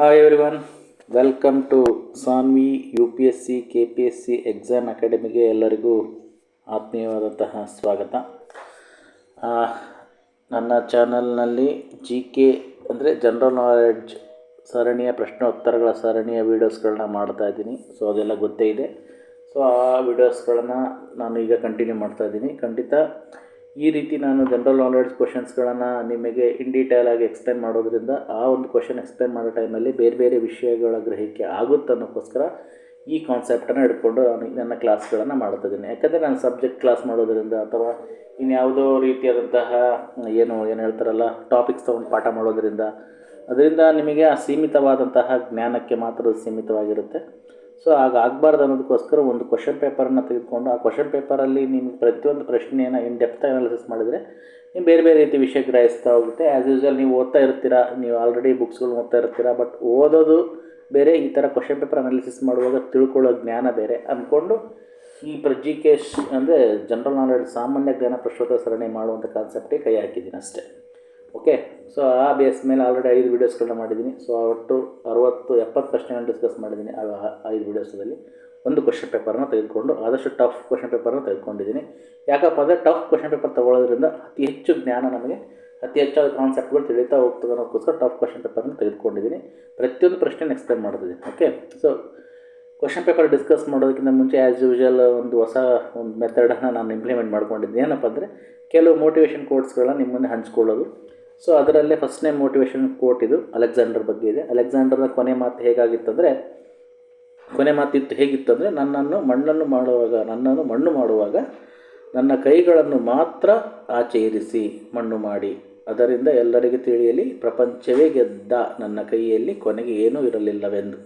Hi everyone welcome to Sanvi U P S C K P S C exam ಅಕಾಡೆಮಿಗೆ ಎಲ್ಲರಿಗೂ ಆತ್ಮೀಯವಾದಂತಹ ಸ್ವಾಗತ. ನನ್ನ ಚಾನಲ್ನಲ್ಲಿ ಜಿ ಕೆ ಅಂದರೆ ಜನರಲ್ ನಾಲೆಡ್ಜ್ ಸರಣಿಯ ಪ್ರಶ್ನೋತ್ತರಗಳ ಸರಣಿಯ ವೀಡಿಯೋಸ್ಗಳನ್ನ ಮಾಡ್ತಾ ಇದ್ದೀನಿ. ಸೊ ಅದೆಲ್ಲ ಗೊತ್ತೇ ಇದೆ. ಸೊ ಆ ವೀಡಿಯೋಸ್ಗಳನ್ನು ನಾನು ಈಗ ಕಂಟಿನ್ಯೂ ಮಾಡ್ತಾ ಇದ್ದೀನಿ. ಖಂಡಿತ ಈ ರೀತಿ ನಾನು ಜನರಲ್ ನಾಲೆಡ್ಜ್ ಕ್ವಶನ್ಸ್ಗಳನ್ನು ನಿಮಗೆ ಇನ್ ಡೀಟೇಲ್ ಆಗಿ ಎಕ್ಸ್ಪ್ಲೇನ್ ಮಾಡೋದ್ರಿಂದ ಆ ಒಂದು ಕ್ವಶನ್ ಎಕ್ಸ್ಪ್ಲೇನ್ ಮಾಡೋ ಟೈಮಲ್ಲಿ ಬೇರೆ ಬೇರೆ ವಿಷಯಗಳ ಗ್ರಹಿಕೆ ಆಗುತ್ತೆ ಅನ್ನೋಕ್ಕೋಸ್ಕರ ಈ ಕಾನ್ಸೆಪ್ಟನ್ನು ಹಿಡ್ಕೊಂಡು ನಾನು ನನ್ನ ಕ್ಲಾಸ್ಗಳನ್ನು ಮಾಡ್ತಿದ್ದೀನಿ ಯಾಕಂದರೆ ನಾನು ಸಬ್ಜೆಕ್ಟ್ ಕ್ಲಾಸ್ ಮಾಡೋದರಿಂದ ಅಥವಾ ಇನ್ಯಾವುದೋ ರೀತಿಯಾದಂತಹ ಏನು ಏನು ಹೇಳ್ತಾರಲ್ಲ ಟಾಪಿಕ್ಸ್ ತೊಗೊಂಡು ಪಾಠ ಮಾಡೋದ್ರಿಂದ ಅದರಿಂದ ನಿಮಗೆ ಆ ಸೀಮಿತವಾದಂತಹ ಜ್ಞಾನಕ್ಕೆ ಮಾತ್ರ ಸೀಮಿತವಾಗಿರುತ್ತೆ. ಸೊ ಆಗ ಆಗಬಾರ್ದು ಅನ್ನೋದಕ್ಕೋಸ್ಕರ ಒಂದು ಕ್ವಶನ್ ಪೇಪರನ್ನು ತೆಗೆದುಕೊಂಡು ಆ ಕ್ವಶನ್ ಪೇಪರಲ್ಲಿ ನಿಮ್ಮ ಪ್ರತಿಯೊಂದು ಪ್ರಶ್ನೆಯನ್ನು ಇನ್ ಡೆಪ್ತ್ ಅನಾಲಿಸಿಸ್ ಮಾಡಿದರೆ ನೀವು ಬೇರೆ ಬೇರೆ ರೀತಿ ವಿಷಯ ಗ್ರಹಿಸ್ತಾ ಹೋಗುತ್ತೆ. ಆ್ಯಸ್ ಯೂಸ್ವಲ್ ನೀವು ಓದ್ತಾ ಇರ್ತೀರಾ, ನೀವು ಆಲ್ರೆಡಿ ಬುಕ್ಸ್ಗಳು ಓದ್ತಾ ಇರ್ತೀರಾ ಬಟ್ ಓದೋದು ಬೇರೆ, ಈ ಥರ ಕ್ವಶನ್ ಪೇಪರ್ ಅನಾಲಿಸಿಸ್ ಮಾಡುವಾಗ ತಿಳ್ಕೊಳ್ಳೋ ಜ್ಞಾನ ಬೇರೆ ಅಂದ್ಕೊಂಡು ಈ ಜಿ ಕೆ ಅಂದರೆ ಜನರಲ್ ನಾಲೆಡ್ಜ್ ಸಾಮಾನ್ಯ ಜ್ಞಾನ ಪ್ರಶ್ನೋತ್ತರ ಸರಣಿ ಮಾಡುವಂಥ ಕಾನ್ಸೆಪ್ಟಿಗೆ ಕೈ ಹಾಕಿದ್ದೀನಿ ಅಷ್ಟೇ. ಓಕೆ ಸೊ ಆ ಬೇಸ್ ಮೇಲೆ ಆಲ್ರೆಡಿ ಐದು ವೀಡಿಯೋಸ್ಗಳನ್ನ ಮಾಡಿದ್ದೀನಿ. ಸೊ ಒಟ್ಟು ಅರವತ್ತು, ಎಪ್ಪತ್ತು ಪ್ರಶ್ನೆಗಳನ್ನ ಡಿಸ್ಕಸ್ ಮಾಡಿದ್ದೀನಿ ಆ ಐದು ವೀಡಿಯೋಸಲ್ಲಿ ಒಂದು ಕ್ವಶನ್ ಪೇಪರ್ನ ತೆಗೆದುಕೊಂಡು, ಆದಷ್ಟು ಟಫ್ ಕ್ವಶನ್ ಪೇಪರ್ನ ತೆಗೆದುಕೊಂಡಿದ್ದೀನಿ. ಯಾಕಪ್ಪ ಅಂದರೆ ಟಫ್ ಕ್ವಶನ್ ಪೇಪರ್ ತೊಗೊಳ್ಳೋದ್ರಿಂದ ಅತಿ ಹೆಚ್ಚು ಜ್ಞಾನ ನಮಗೆ, ಅತಿ ಹೆಚ್ಚಾದ ಕಾನ್ಸೆಪ್ಟ್ಗಳು ತಿಳಿತಾ ಹೋಗ್ತದೆ ಅನ್ನೋದಕ್ಕೋಸ್ಕರ ಟಫ್ ಕ್ವಶನ್ ಪೇಪರ್ನ ತೆಗೆದುಕೊಂಡಿದ್ದೀನಿ. ಪ್ರತಿಯೊಂದು ಪ್ರಶ್ನೆನ ಎಕ್ಸ್ಪ್ಲೇನ್ ಮಾಡ್ತಿದ್ದೀನಿ. Okay so question paper discuss ಮಾಡೋದಕ್ಕಿಂತ ಮುಂಚೆ ಆ್ಯಸ್ ಯೂಶುವಲ್ ಒಂದು ಹೊಸ ಒಂದು ಮೆಥಡನ್ನು ನಾನು ಇಂಪ್ಲಿಮೆಂಟ್ ಮಾಡ್ಕೊಂಡಿದ್ದೀನಿ. ಏನಪ್ಪ ಅಂದರೆ, ಕೆಲವು ಮೋಟಿವೇಶನ್ ಕೋರ್ಸ್ಗಳನ್ನ ನಿಮ್ಮ ಹಂಚ್ಕೊಳ್ಳೋದು. ಸೊ ಅದರಲ್ಲೇ ಫಸ್ಟ್ನೇ ಮೋಟಿವೇಶನ್ ಕೋಟ್ ಇದು ಅಲೆಕ್ಸಾಂಡರ್ ಬಗ್ಗೆ ಇದೆ. ಅಲೆಕ್ಸಾಂಡರ್ನ ಕೊನೆ ಮಾತು ಹೇಗಾಗಿತ್ತಂದರೆ, ಕೊನೆ ಮಾತಿತ್ತು ಹೇಗಿತ್ತು ಅಂದರೆ ನನ್ನನ್ನು ಮಣ್ಣನ್ನು ಮಾಡುವಾಗ, ನನ್ನನ್ನು ಮಣ್ಣು ಮಾಡುವಾಗ, ನನ್ನ ಕೈಗಳನ್ನು ಮಾತ್ರ ಆಚೆ ಇರಿಸಿ ಮಣ್ಣು ಮಾಡಿ. ಅದರಿಂದ ಎಲ್ಲರಿಗೆ ತಿಳಿಯಲಿ, ಪ್ರಪಂಚವೇ ಗೆದ್ದ ನನ್ನ ಕೈಯಲ್ಲಿ ಕೊನೆಗೆ ಏನೂ ಇರಲಿಲ್ಲವೆಂದು.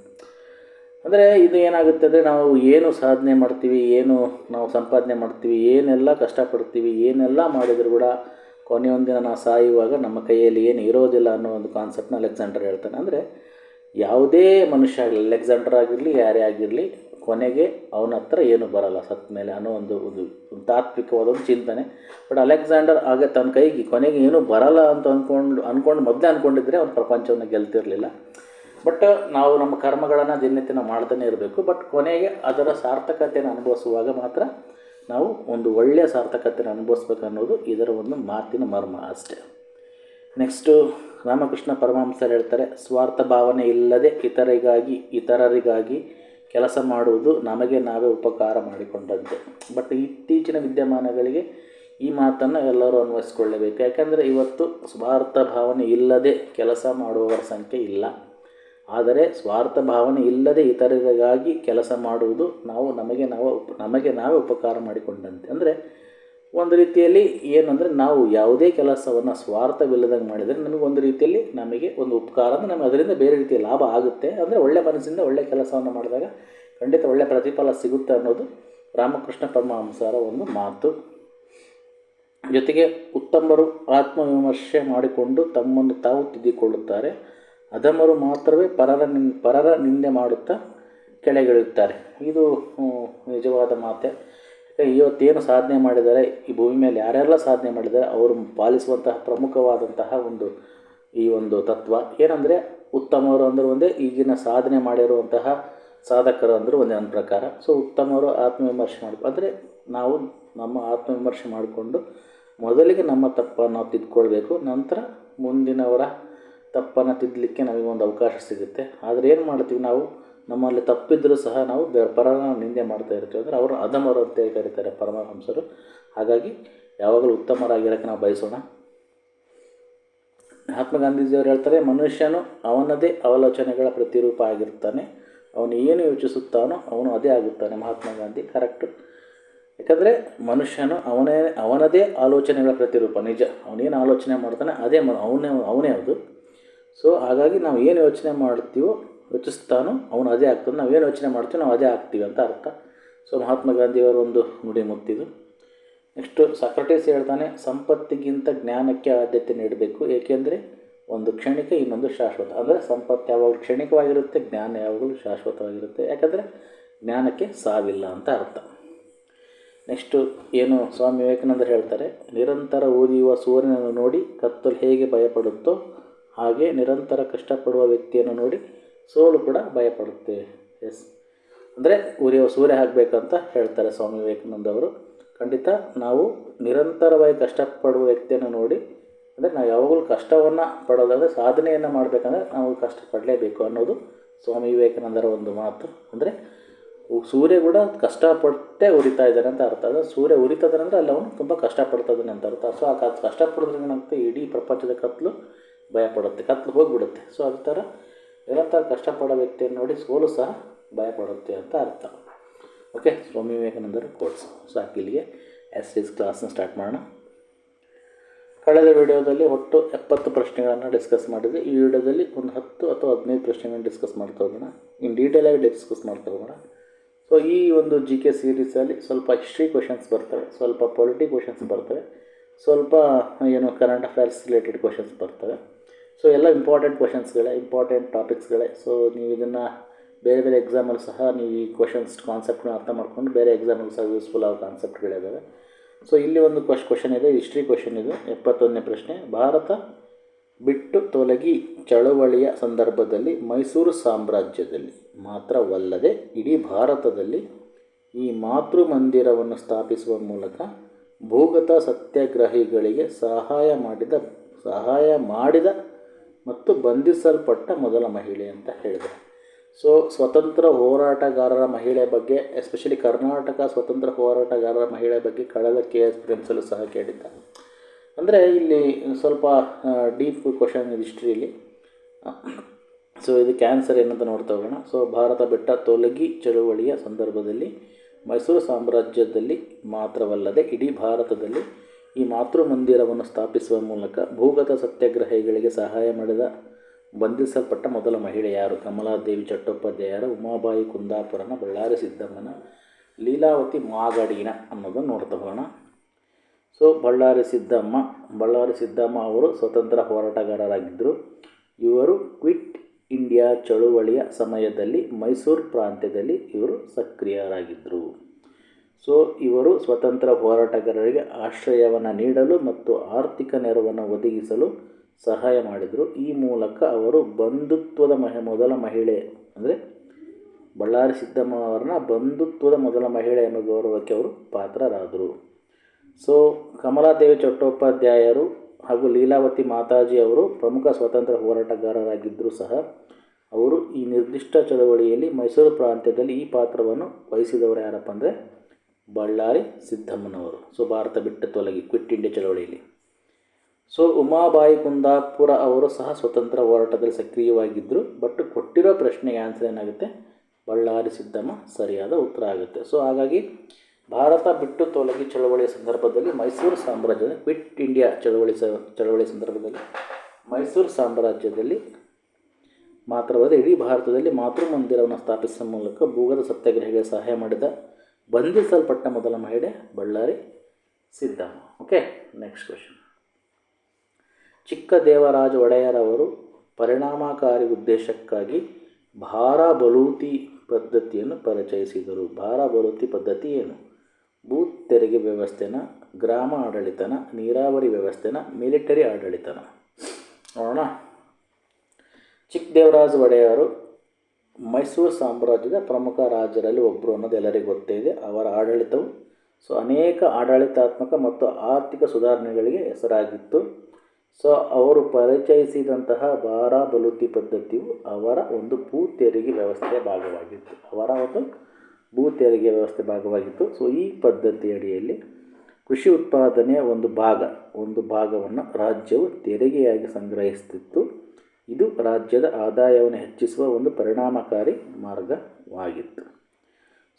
ಅಂದರೆ ಇದು ಏನಾಗುತ್ತೆ ಅಂದರೆ, ನಾವು ಏನು ಸಾಧನೆ ಮಾಡ್ತೀವಿ, ಏನು ನಾವು ಸಂಪಾದನೆ ಮಾಡ್ತೀವಿ, ಏನೆಲ್ಲ ಕಷ್ಟಪಡ್ತೀವಿ, ಏನೆಲ್ಲ ಮಾಡಿದರೂ ಕೂಡ ಕೊನೆಯೊಂದಿನ ನಾವು ಸಾಯುವಾಗ ನಮ್ಮ ಕೈಯಲ್ಲಿ ಏನು ಇರೋದಿಲ್ಲ ಅನ್ನೋ ಒಂದು ಕಾನ್ಸೆಪ್ಟ್ನ ಅಲೆಕ್ಸಾಂಡರ್ ಹೇಳ್ತಾನೆ. ಅಂದರೆ ಯಾವುದೇ ಮನುಷ್ಯ ಆಗಲಿ, ಅಲೆಕ್ಸಾಂಡರ್ ಆಗಿರಲಿ, ಯಾರೇ ಆಗಿರಲಿ, ಕೊನೆಗೆ ಅವನ ಹತ್ರ ಏನು ಬರಲ್ಲ ಸತ್ತ ಮೇಲೆ ಅನ್ನೋ ಒಂದು ಒಂದು ಒಂದು ತಾತ್ವಿಕವಾದ ಒಂದು ಚಿಂತನೆ. ಬಟ್ ಅಲೆಕ್ಸಾಂಡರ್ ಆಗ ತನ್ನ ಕೈಗೆ ಕೊನೆಗೆ ಏನೂ ಬರಲ್ಲ ಅಂತ ಅಂದ್ಕೊಂಡು ಅಂದ್ಕೊಂಡು ಮೊದಲೇ ಅಂದ್ಕೊಂಡಿದ್ರೆ ಅವ್ನು ಪ್ರಪಂಚವನ್ನು ಗೆಲ್ತಿರಲಿಲ್ಲ. ಬಟ್ ನಾವು ನಮ್ಮ ಕರ್ಮಗಳನ್ನು ದಿನನಿತ್ಯ ನಾವು ಮಾಡ್ತಾನೆ ಇರಬೇಕು. ಬಟ್ ಕೊನೆಗೆ ಅದರ ಸಾರ್ಥಕತೆಯನ್ನು ಅನುಭವಿಸುವಾಗ ಮಾತ್ರ ನಾವು ಒಂದು ಒಳ್ಳೆಯ ಸಾರ್ಥಕತೆಯನ್ನು ಅನುಭವಿಸ್ಬೇಕು ಅನ್ನೋದು ಇದರ ಒಂದು ಮಾತಿನ ಮರ್ಮ ಅಷ್ಟೇ. ನೆಕ್ಸ್ಟು ರಾಮಕೃಷ್ಣ ಪರಮಹಂಸರು ಹೇಳ್ತಾರೆ, ಸ್ವಾರ್ಥ ಭಾವನೆ ಇಲ್ಲದೆ ಇತರಿಗಾಗಿ, ಇತರರಿಗಾಗಿ ಕೆಲಸ ಮಾಡುವುದು ನಮಗೆ ನಾವೇ ಉಪಕಾರ ಮಾಡಿಕೊಂಡಂತೆ ಬಟ್ ಇತ್ತೀಚಿನ ವಿದ್ಯಮಾನಗಳಿಗೆ ಈ ಮಾತನ್ನು ಎಲ್ಲರೂ ಅನ್ವಯಿಸ್ಕೊಳ್ಳಬೇಕು. ಯಾಕೆಂದರೆ ಇವತ್ತು ಸ್ವಾರ್ಥ ಭಾವನೆ ಇಲ್ಲದೆ ಕೆಲಸ ಮಾಡುವವರ ಸಂಖ್ಯೆ ಇಲ್ಲ. ಆದರೆ ಸ್ವಾರ್ಥ ಭಾವನೆ ಇಲ್ಲದೆ ಇತರರಿಗಾಗಿ ಕೆಲಸ ಮಾಡುವುದು ನಾವು ನಮಗೆ ನಾವು ನಮಗೆ ನಾವೇ ಉಪಕಾರ ಮಾಡಿಕೊಂಡಂತೆ. ಅಂದರೆ ಒಂದು ರೀತಿಯಲ್ಲಿ ಏನಂದರೆ ನಾವು ಯಾವುದೇ ಕೆಲಸವನ್ನು ಸ್ವಾರ್ಥವಿಲ್ಲದಂಗೆ ಮಾಡಿದರೆ ನಮಗೆ ಒಂದು ರೀತಿಯಲ್ಲಿ ನಮಗೆ ಒಂದು ಉಪಕಾರ ಅಂದರೆ ನಮಗೆ ಅದರಿಂದ ಬೇರೆ ರೀತಿಯ ಲಾಭ ಆಗುತ್ತೆ. ಅಂದರೆ ಒಳ್ಳೆ ಮನಸ್ಸಿಂದ ಒಳ್ಳೆಯ ಕೆಲಸವನ್ನು ಮಾಡಿದಾಗ ಖಂಡಿತ ಒಳ್ಳೆಯ ಪ್ರತಿಫಲ ಸಿಗುತ್ತೆ ಅನ್ನೋದು ರಾಮಕೃಷ್ಣ ಪರಮಹಂಸರ ಒಂದು ಮಾತು. ಜೊತೆಗೆ ಉತ್ತಮರು ಆತ್ಮವಿಮರ್ಶೆ ಮಾಡಿಕೊಂಡು ತಮ್ಮನ್ನು ತಾವು ತಿದ್ದಿಕೊಳ್ಳುತ್ತಾರೆ. ಅಧಮರು ಮಾತ್ರವೇ ಪರರ ನಿನ್, ಪರರ ನಿಂದೆ ಮಾಡುತ್ತಾ ಕೆಳಗಿಳಿಯುತ್ತಾರೆ. ಇದು ನಿಜವಾದ ಮಾತೆ. ಇವತ್ತೇನು ಸಾಧನೆ ಮಾಡಿದ್ದಾರೆ ಈ ಭೂಮಿ ಮೇಲೆ ಯಾರೆಲ್ಲ ಸಾಧನೆ ಮಾಡಿದ್ದಾರೆ ಅವರು ಪಾಲಿಸುವಂತಹ ಪ್ರಮುಖವಾದಂತಹ ಒಂದು, ಈ ಒಂದು ತತ್ವ. ಏನಂದರೆ, ಉತ್ತಮರು ಅಂದ್ರೆ ಒಂದೇ, ಈಗಿನ ಸಾಧನೆ ಮಾಡಿರುವಂತಹ ಸಾಧಕರು ಅಂದ್ರೆ ಒಂದೇ, ನನ್ನ ಪ್ರಕಾರ. ಸೊ ಉತ್ತಮರು ಆತ್ಮವಿಮರ್ಶೆ ಮಾಡ್ಕೊ, ಅಂದರೆ ನಾವು ನಮ್ಮ ಆತ್ಮವಿಮರ್ಶೆ ಮಾಡಿಕೊಂಡು ಮೊದಲಿಗೆ ನಮ್ಮ ತಪ್ಪನ್ನು ತಿದ್ಕೊಳ್ಬೇಕು, ನಂತರ ಮುಂದಿನವರ ತಪ್ಪನ್ನು ತಿದ್ದಲಿಕ್ಕೆ ನಮಗೆ ಒಂದು ಅವಕಾಶ ಸಿಗುತ್ತೆ. ಆದರೆ ಏನು ಮಾಡ್ತೀವಿ ನಾವು? ನಮ್ಮಲ್ಲಿ ತಪ್ಪಿದ್ದರೂ ಸಹ ನಾವು ಬೆ ಪರನ ನಿಂದೆ ಮಾಡ್ತಾ ಇರ್ತೀವಿ ಅಂದರೆ ಅವರು ಅಧಮರು ಅಂತೇಳಿ ಕರೀತಾರೆ ಪರಮಹಂಸರು. ಹಾಗಾಗಿ ಯಾವಾಗಲೂ ಉತ್ತಮರಾಗಿರೋಕ್ಕೆ ನಾವು ಬಯಸೋಣ. ಮಹಾತ್ಮ ಗಾಂಧೀಜಿಯವರು ಹೇಳ್ತಾರೆ, ಮನುಷ್ಯನು ಅವನದೇ ಅವಲೋಚನೆಗಳ ಪ್ರತಿರೂಪ ಆಗಿರ್ತಾನೆ. ಅವನು ಏನು ಯೋಚಿಸುತ್ತಾನೋ ಅವನು ಅದೇ ಆಗುತ್ತಾನೆ. ಮಹಾತ್ಮ ಗಾಂಧಿ, ಕರೆಕ್ಟು. ಯಾಕಂದರೆ ಮನುಷ್ಯನು ಅವನೇ, ಅವನದೇ ಆಲೋಚನೆಗಳ ಪ್ರತಿರೂಪ, ನಿಜ. ಅವನೇನು ಆಲೋಚನೆ ಮಾಡ್ತಾನೆ, ಅದೇ ಅವನೇ ಅವನೇ ಅದು. ಸೊ ಹಾಗಾಗಿ ನಾವು ಏನು ಯೋಚನೆ ಮಾಡ್ತೀವೋ ಯೋಚಿಸ್ತಾನೋ ಅವನು ಅದೇ ಆಗ್ತಾನೆ. ನಾವು ಏನು ಯೋಚನೆ ಮಾಡ್ತೀವೋ ನಾವು ಅದೇ ಆಗ್ತೀವಿ ಅಂತ ಅರ್ಥ. ಸೊ ಮಹಾತ್ಮ ಗಾಂಧಿಯವರ ಒಂದು ನುಡಿ ಮುತ್ತಿದು ನೆಕ್ಸ್ಟು ಸಕ್ರಟೀಸ್ ಹೇಳ್ತಾನೆ, ಸಂಪತ್ತಿಗಿಂತ ಜ್ಞಾನಕ್ಕೆ ಆದ್ಯತೆ ನೀಡಬೇಕು. ಏಕೆಂದರೆ ಒಂದು ಕ್ಷಣಿಕ, ಇನ್ನೊಂದು ಶಾಶ್ವತ. ಅಂದರೆ ಸಂಪತ್ತು ಯಾವಾಗಲೂ ಕ್ಷಣಿಕವಾಗಿರುತ್ತೆ, ಜ್ಞಾನ ಯಾವಾಗಲೂ ಶಾಶ್ವತವಾಗಿರುತ್ತೆ. ಯಾಕಂದರೆ ಜ್ಞಾನಕ್ಕೆ ಸಾವಿಲ್ಲ ಅಂತ ಅರ್ಥ. ನೆಕ್ಸ್ಟು ಏನು ಸ್ವಾಮಿ ವಿವೇಕಾನಂದರು ಹೇಳ್ತಾರೆ, ನಿರಂತರ ಉರಿಯುವ ಸೂರ್ಯನನ್ನು ನೋಡಿ ಕತ್ತಲು ಹೇಗೆ ಭಯಪಡುತ್ತೋ ಹಾಗೆ ನಿರಂತರ ಕಷ್ಟಪಡುವ ವ್ಯಕ್ತಿಯನ್ನು ನೋಡಿ ಸೋಲು ಕೂಡ ಭಯಪಡುತ್ತೆ. ಎಸ್ ಅಂದರೆ ಉರಿಯುವ ಸೂರ್ಯ ಆಗಬೇಕಂತ ಹೇಳ್ತಾರೆ ಸ್ವಾಮಿ ವಿವೇಕಾನಂದ ಅವರು. ಖಂಡಿತ ನಾವು ನಿರಂತರವಾಗಿ ಕಷ್ಟಪಡುವ ವ್ಯಕ್ತಿಯನ್ನು ನೋಡಿ, ಅಂದರೆ ನಾವು ಯಾವಾಗಲೂ ಕಷ್ಟವನ್ನು ಪಡೋದಾದರೆ ಸಾಧನೆಯನ್ನು ಮಾಡಬೇಕಂದ್ರೆ ನಾವು ಕಷ್ಟಪಡಲೇಬೇಕು ಅನ್ನೋದು ಸ್ವಾಮಿ ವಿವೇಕಾನಂದರ ಒಂದು ಮಾತು. ಅಂದರೆ ಸೂರ್ಯ ಕೂಡ ಕಷ್ಟಪಟ್ಟೆ ಉರಿತಾ ಇದ್ದಾನೆ ಅಂತ ಅರ್ಥ. ಅದು ಸೂರ್ಯ ಉರಿತದಂದ್ರೆ ಅಲ್ಲಿ ಅವನು ತುಂಬ ಕಷ್ಟಪಡ್ತಾಯಿದ್ದಾನೆ ಅಂತ ಅರ್ಥ. ಸೊ ಆ ಕಷ್ಟಪಡೋದ್ರಿಂದ ಇಡೀ ಪ್ರಪಂಚದ ಕತ್ತಲು ಭಯಪಡುತ್ತೆ, ಕತ್ಲು ಹೋಗಿಬಿಡುತ್ತೆ. ಸೊ ಅದೇ ಥರ ನಿರಂತರ ಕಷ್ಟಪಡೋ ವ್ಯಕ್ತಿಯನ್ನು ನೋಡಿ ಸೋಲು ಸಹ ಭಯಪಡುತ್ತೆ ಅಂತ ಅರ್ಥ. ಓಕೆ ಸ್ವಾಮಿ ವಿವೇಕಾನಂದರ ಕೋಟ್ಸ್ ಸಾಕು ಇಲ್ಲಿಗೆ ಎಸ್ ಇಸ್ ಕ್ಲಾಸ್ನ ಸ್ಟಾರ್ಟ್ ಮಾಡೋಣ. ಕಳೆದ ವಿಡಿಯೋದಲ್ಲಿ ಒಟ್ಟು ಎಪ್ಪತ್ತು ಪ್ರಶ್ನೆಗಳನ್ನು ಡಿಸ್ಕಸ್ ಮಾಡಿದ್ವಿ. ಈ ವಿಡಿಯೋದಲ್ಲಿ ಒಂದು ಹತ್ತು ಅಥವಾ ಹದಿನೈದು ಪ್ರಶ್ನೆಗಳನ್ನು ಡಿಸ್ಕಸ್ ಮಾಡ್ತಾ ಹೋಗೋಣ. ಇನ್ ಡೀಟೇಲಾಗಿ ಡಿಸ್ಕಸ್ ಮಾಡ್ತಾ ಹೋಗೋಣ. ಸೊ ಈ ಒಂದು ಜಿ ಕೆ ಸೀರೀಸಲ್ಲಿ ಸ್ವಲ್ಪ ಹಿಸ್ಟ್ರಿ ಕ್ವೆಶನ್ಸ್ ಬರ್ತವೆ, ಸ್ವಲ್ಪ ಪೊಲಿಟಿ ಕ್ವೆಶನ್ಸ್ ಬರ್ತವೆ, ಸ್ವಲ್ಪ ಏನು ಕರೆಂಟ್ ಅಫೇರ್ಸ್ ರಿಲೇಟೆಡ್ ಕ್ವೆಶನ್ಸ್ ಬರ್ತವೆ. ಸೊ ಎಲ್ಲ ಇಂಪಾರ್ಟೆಂಟ್ ಕ್ವಶನ್ಸ್ಗಳೇ ಇಂಪಾರ್ಟೆಂಟ್ ಟಾಪಿಕ್ಸ್ಗಳೇ ಸೊ ನೀವು ಇದನ್ನು ಬೇರೆ ಬೇರೆ ಎಕ್ಸಾಮಲ್ಲಿ ಸಹ ನೀವು ಈ ಕ್ವಶನ್ಸ್ ಕಾನ್ಸೆಪ್ಟ್ನ ಅರ್ಥ ಮಾಡ್ಕೊಂಡು ಬೇರೆ ಎಕ್ಸಾಮಲ್ಲಿ ಸಹ ಯೂಸ್ಫುಲ್ ಆಗೋ ಕಾನ್ಸೆಪ್ಟ್ಗಳಿದ್ದಾವೆ ಸೊ ಇಲ್ಲಿ ಒಂದು ಕ್ವಶ್ ಕ್ವಶನ್ ಇದೆ ಹಿಸ್ಟ್ರಿ ಕ್ವಶನ್ ಇದು. ಎಪ್ಪತ್ತೊಂದನೇ ಪ್ರಶ್ನೆ. ಭಾರತ ಬಿಟ್ಟು ತೊಲಗಿ ಚಳವಳಿಯ ಸಂದರ್ಭದಲ್ಲಿ ಮೈಸೂರು ಸಾಮ್ರಾಜ್ಯದಲ್ಲಿ ಮಾತ್ರವಲ್ಲದೆ ಇಡೀ ಭಾರತದಲ್ಲಿ ಈ ಮಾತೃ ಮಂದಿರವನ್ನು ಸ್ಥಾಪಿಸುವ ಮೂಲಕ ಭೂಗತ ಸತ್ಯಾಗ್ರಹಿಗಳಿಗೆ ಸಹಾಯ ಮಾಡಿದ ಸಹಾಯ ಮಾಡಿದ ಮತ್ತು ಬಂಧಿಸಲ್ಪಟ್ಟ ಮೊದಲ ಮಹಿಳೆ ಅಂತ ಹೇಳಿದೆ ಸೊ ಸ್ವತಂತ್ರ ಹೋರಾಟಗಾರರ ಮಹಿಳೆ ಬಗ್ಗೆ ಎಸ್ಪೆಷಲಿ ಕರ್ನಾಟಕ ಸ್ವತಂತ್ರ ಹೋರಾಟಗಾರರ ಮಹಿಳೆ ಬಗ್ಗೆ ಕಳೆದ ಕೆ ಎಸ್ ಪ್ರಿನ್ಸಲ್ಲೂ ಸಹ ಕೇಳಿದ್ದ ಅಂದರೆ ಇಲ್ಲಿ ಸ್ವಲ್ಪ ಡೀಪ್ ಕ್ವಶನ್ ಹಿಸ್ಟ್ರಿಯಲ್ಲಿ ಸೊ ಇದು ಕ್ಯಾನ್ಸರ್ ಏನಂತ ನೋಡ್ತಾ ಹೋಗೋಣ. ಸೊ ಭಾರತ ಬೆಟ್ಟ ತೊಲಗಿ ಚಳುವಳಿಯ ಸಂದರ್ಭದಲ್ಲಿ ಮೈಸೂರು ಸಾಮ್ರಾಜ್ಯದಲ್ಲಿ ಮಾತ್ರವಲ್ಲದೆ ಇಡೀ ಭಾರತದಲ್ಲಿ ಈ ಮಾತೃ ಮಂದಿರವನ್ನು ಸ್ಥಾಪಿಸುವ ಮೂಲಕ ಭೂಗತ ಸತ್ಯಾಗ್ರಹಿಗಳಿಗೆ ಸಹಾಯ ಮಾಡಿದ ಬಂಧಿಸಲ್ಪಟ್ಟ ಮೊದಲ ಮಹಿಳೆ ಯಾರು? ಕಮಲಾದೇವಿ ಚಟ್ಟೋಪಾಧ್ಯಾಯರ ಉಮಾಬಾಯಿ ಕುಂದಾಪುರನ ಬಳ್ಳಾರಿ ಸಿದ್ದಮ್ಮನ ಲೀಲಾವತಿ ಮಾಗಡಿನ ಅನ್ನೋದನ್ನು ನೋಡ್ತಾ ಹೋಗೋಣ. ಸೊ ಬಳ್ಳಾರಿ ಸಿದ್ದಮ್ಮ ಬಳ್ಳಾರಿ ಸಿದ್ದಮ್ಮ ಅವರು ಸ್ವತಂತ್ರ ಹೋರಾಟಗಾರರಾಗಿದ್ದರು ಇವರು ಕ್ವಿಟ್ ಇಂಡಿಯಾ ಚಳುವಳಿಯ ಸಮಯದಲ್ಲಿ ಮೈಸೂರು ಪ್ರಾಂತ್ಯದಲ್ಲಿ ಇವರು ಸಕ್ರಿಯರಾಗಿದ್ದರು ಸೊ ಇವರು ಸ್ವತಂತ್ರ ಹೋರಾಟಗಾರರಿಗೆ ಆಶ್ರಯವನ್ನು ನೀಡಲು ಮತ್ತು ಆರ್ಥಿಕ ನೆರವನ್ನು ಒದಗಿಸಲು ಸಹಾಯ ಮಾಡಿದರು. ಈ ಮೂಲಕ ಅವರು ಬಂಧುತ್ವದ ಮಹ, ಮೊದಲ ಮಹಿಳೆ ಅಂದರೆ ಬಳ್ಳಾರಿ ಸಿದ್ದಮ್ಮ ಅವರನ್ನ ಬಂಧುತ್ವದ ಮೊದಲ ಮಹಿಳೆ ಎಂಬ ಗೌರವಕ್ಕೆ ಅವರು ಪಾತ್ರರಾದರು. ಸೊ ಕಮಲಾದೇವಿ ಚಟ್ಟೋಪಾಧ್ಯಾಯರು ಹಾಗೂ ಲೀಲಾವತಿ ಮಾತಾಜಿ ಅವರು ಪ್ರಮುಖ ಸ್ವತಂತ್ರ ಹೋರಾಟಗಾರರಾಗಿದ್ದರೂ ಸಹ ಅವರು ಈ ನಿರ್ದಿಷ್ಟ ಚಳವಳಿಯಲ್ಲಿ ಮೈಸೂರು ಪ್ರಾಂತ್ಯದಲ್ಲಿ ಈ ಪಾತ್ರವನ್ನು ವಹಿಸಿದವರು ಯಾರಪ್ಪ ಅಂದರೆ ಬಳ್ಳಾರಿ ಸಿದ್ದಮ್ಮನವರು. ಸೊ, ಭಾರತ ಬಿಟ್ಟು ತೊಲಗಿ ಕ್ವಿಟ್ ಇಂಡಿಯಾ ಚಳವಳಿಯಲ್ಲಿ. ಸೊ, ಉಮಾಬಾಯಿ ಕುಂದಾಪುರ ಅವರು ಸಹ ಸ್ವತಂತ್ರ ಹೋರಾಟದಲ್ಲಿ ಸಕ್ರಿಯವಾಗಿದ್ದರು ಬಟ್ ಕೊಟ್ಟಿರೋ ಪ್ರಶ್ನೆಗೆ ಆನ್ಸರ್ ಏನಾಗುತ್ತೆ? ಬಳ್ಳಾರಿ ಸಿದ್ದಮ್ಮ ಸರಿಯಾದ ಉತ್ತರ ಆಗುತ್ತೆ. ಸೊ, ಹಾಗಾಗಿ ಭಾರತ ಬಿಟ್ಟು ತೊಲಗಿ ಚಳವಳಿಯ ಸಂದರ್ಭದಲ್ಲಿ ಮೈಸೂರು ಸಾಮ್ರಾಜ್ಯದ ಕ್ವಿಟ್ ಇಂಡಿಯಾ ಚಳವಳಿ ಸ, ಚಳವಳಿ ಸಂದರ್ಭದಲ್ಲಿ ಮೈಸೂರು ಸಾಮ್ರಾಜ್ಯದಲ್ಲಿ ಮಾತ್ರವಲ್ಲದೆ ಇಡೀ ಭಾರತದಲ್ಲಿ ಮಾತೃ ಮಂದಿರವನ್ನು ಸ್ಥಾಪಿಸುವ ಮೂಲಕ ಭೂಗತ ಸತ್ಯಾಗ್ರಹಿಗಳಿಗೆ ಸಹಾಯ ಮಾಡಿದ ಬಂಧಿಸಲ್ಪಟ್ಟ ಮೊದಲ ಮಹಿಳೆ Bellary Siddamma. Okay next question Chikka Devaraja ಒಡೆಯರವರು ಪರಿಣಾಮಕಾರಿ ಉದ್ದೇಶಕ್ಕಾಗಿ ಭಾರ ಬಲೂತಿ ಪದ್ಧತಿಯನ್ನು ಪರಿಚಯಿಸಿದರು. ಭಾರ ಬಲೂತಿ ಪದ್ಧತಿ ಏನು? ಭೂ ತೆರಿಗೆ ವ್ಯವಸ್ಥೆನ, ಗ್ರಾಮ ಆಡಳಿತನ, ನೀರಾವರಿ ವ್ಯವಸ್ಥೆನ, ಮಿಲಿಟರಿ ಆಡಳಿತನ. ನೋಡೋಣ. ಚಿಕ್ಕ ದೇವರಾಜ ಒಡೆಯರು ಮೈಸೂರು ಸಾಮ್ರಾಜ್ಯದ ಪ್ರಮುಖ ರಾಜರಲ್ಲಿ ಒಬ್ಬರು ಅನ್ನೋದು ಎಲ್ಲರಿಗೂ ಗೊತ್ತೇ ಇದೆ. ಅವರ ಆಡಳಿತವು ಸೊ ಅನೇಕ ಆಡಳಿತಾತ್ಮಕ ಮತ್ತು ಆರ್ಥಿಕ ಸುಧಾರಣೆಗಳಿಗೆ ಹೆಸರಾಗಿತ್ತು. ಸೊ ಅವರು ಪರಿಚಯಿಸಿದಂತಹ ಬಲುತಿ ಪದ್ಧತಿಯು ಅವರ ಒಂದು ಭೂ ತೆರಿಗೆ ವ್ಯವಸ್ಥೆಯ ಭಾಗವಾಗಿತ್ತು. ಅವರ ಒಂದು ಭೂ ತೆರಿಗೆ ವ್ಯವಸ್ಥೆ ಭಾಗವಾಗಿತ್ತು. ಸೊ ಈ ಪದ್ಧತಿಯಡಿಯಲ್ಲಿ ಕೃಷಿ ಉತ್ಪಾದನೆಯ ಒಂದು ಭಾಗ, ಒಂದು ಭಾಗವನ್ನು ರಾಜ್ಯವು ತೆರಿಗೆಯಾಗಿ ಸಂಗ್ರಹಿಸುತ್ತಿತ್ತು ಇದು ರಾಜ್ಯದ ಆದಾಯವನ್ನು ಹೆಚ್ಚಿಸುವ ಒಂದು ಪರಿಣಾಮಕಾರಿ ಮಾರ್ಗವಾಗಿತ್ತು.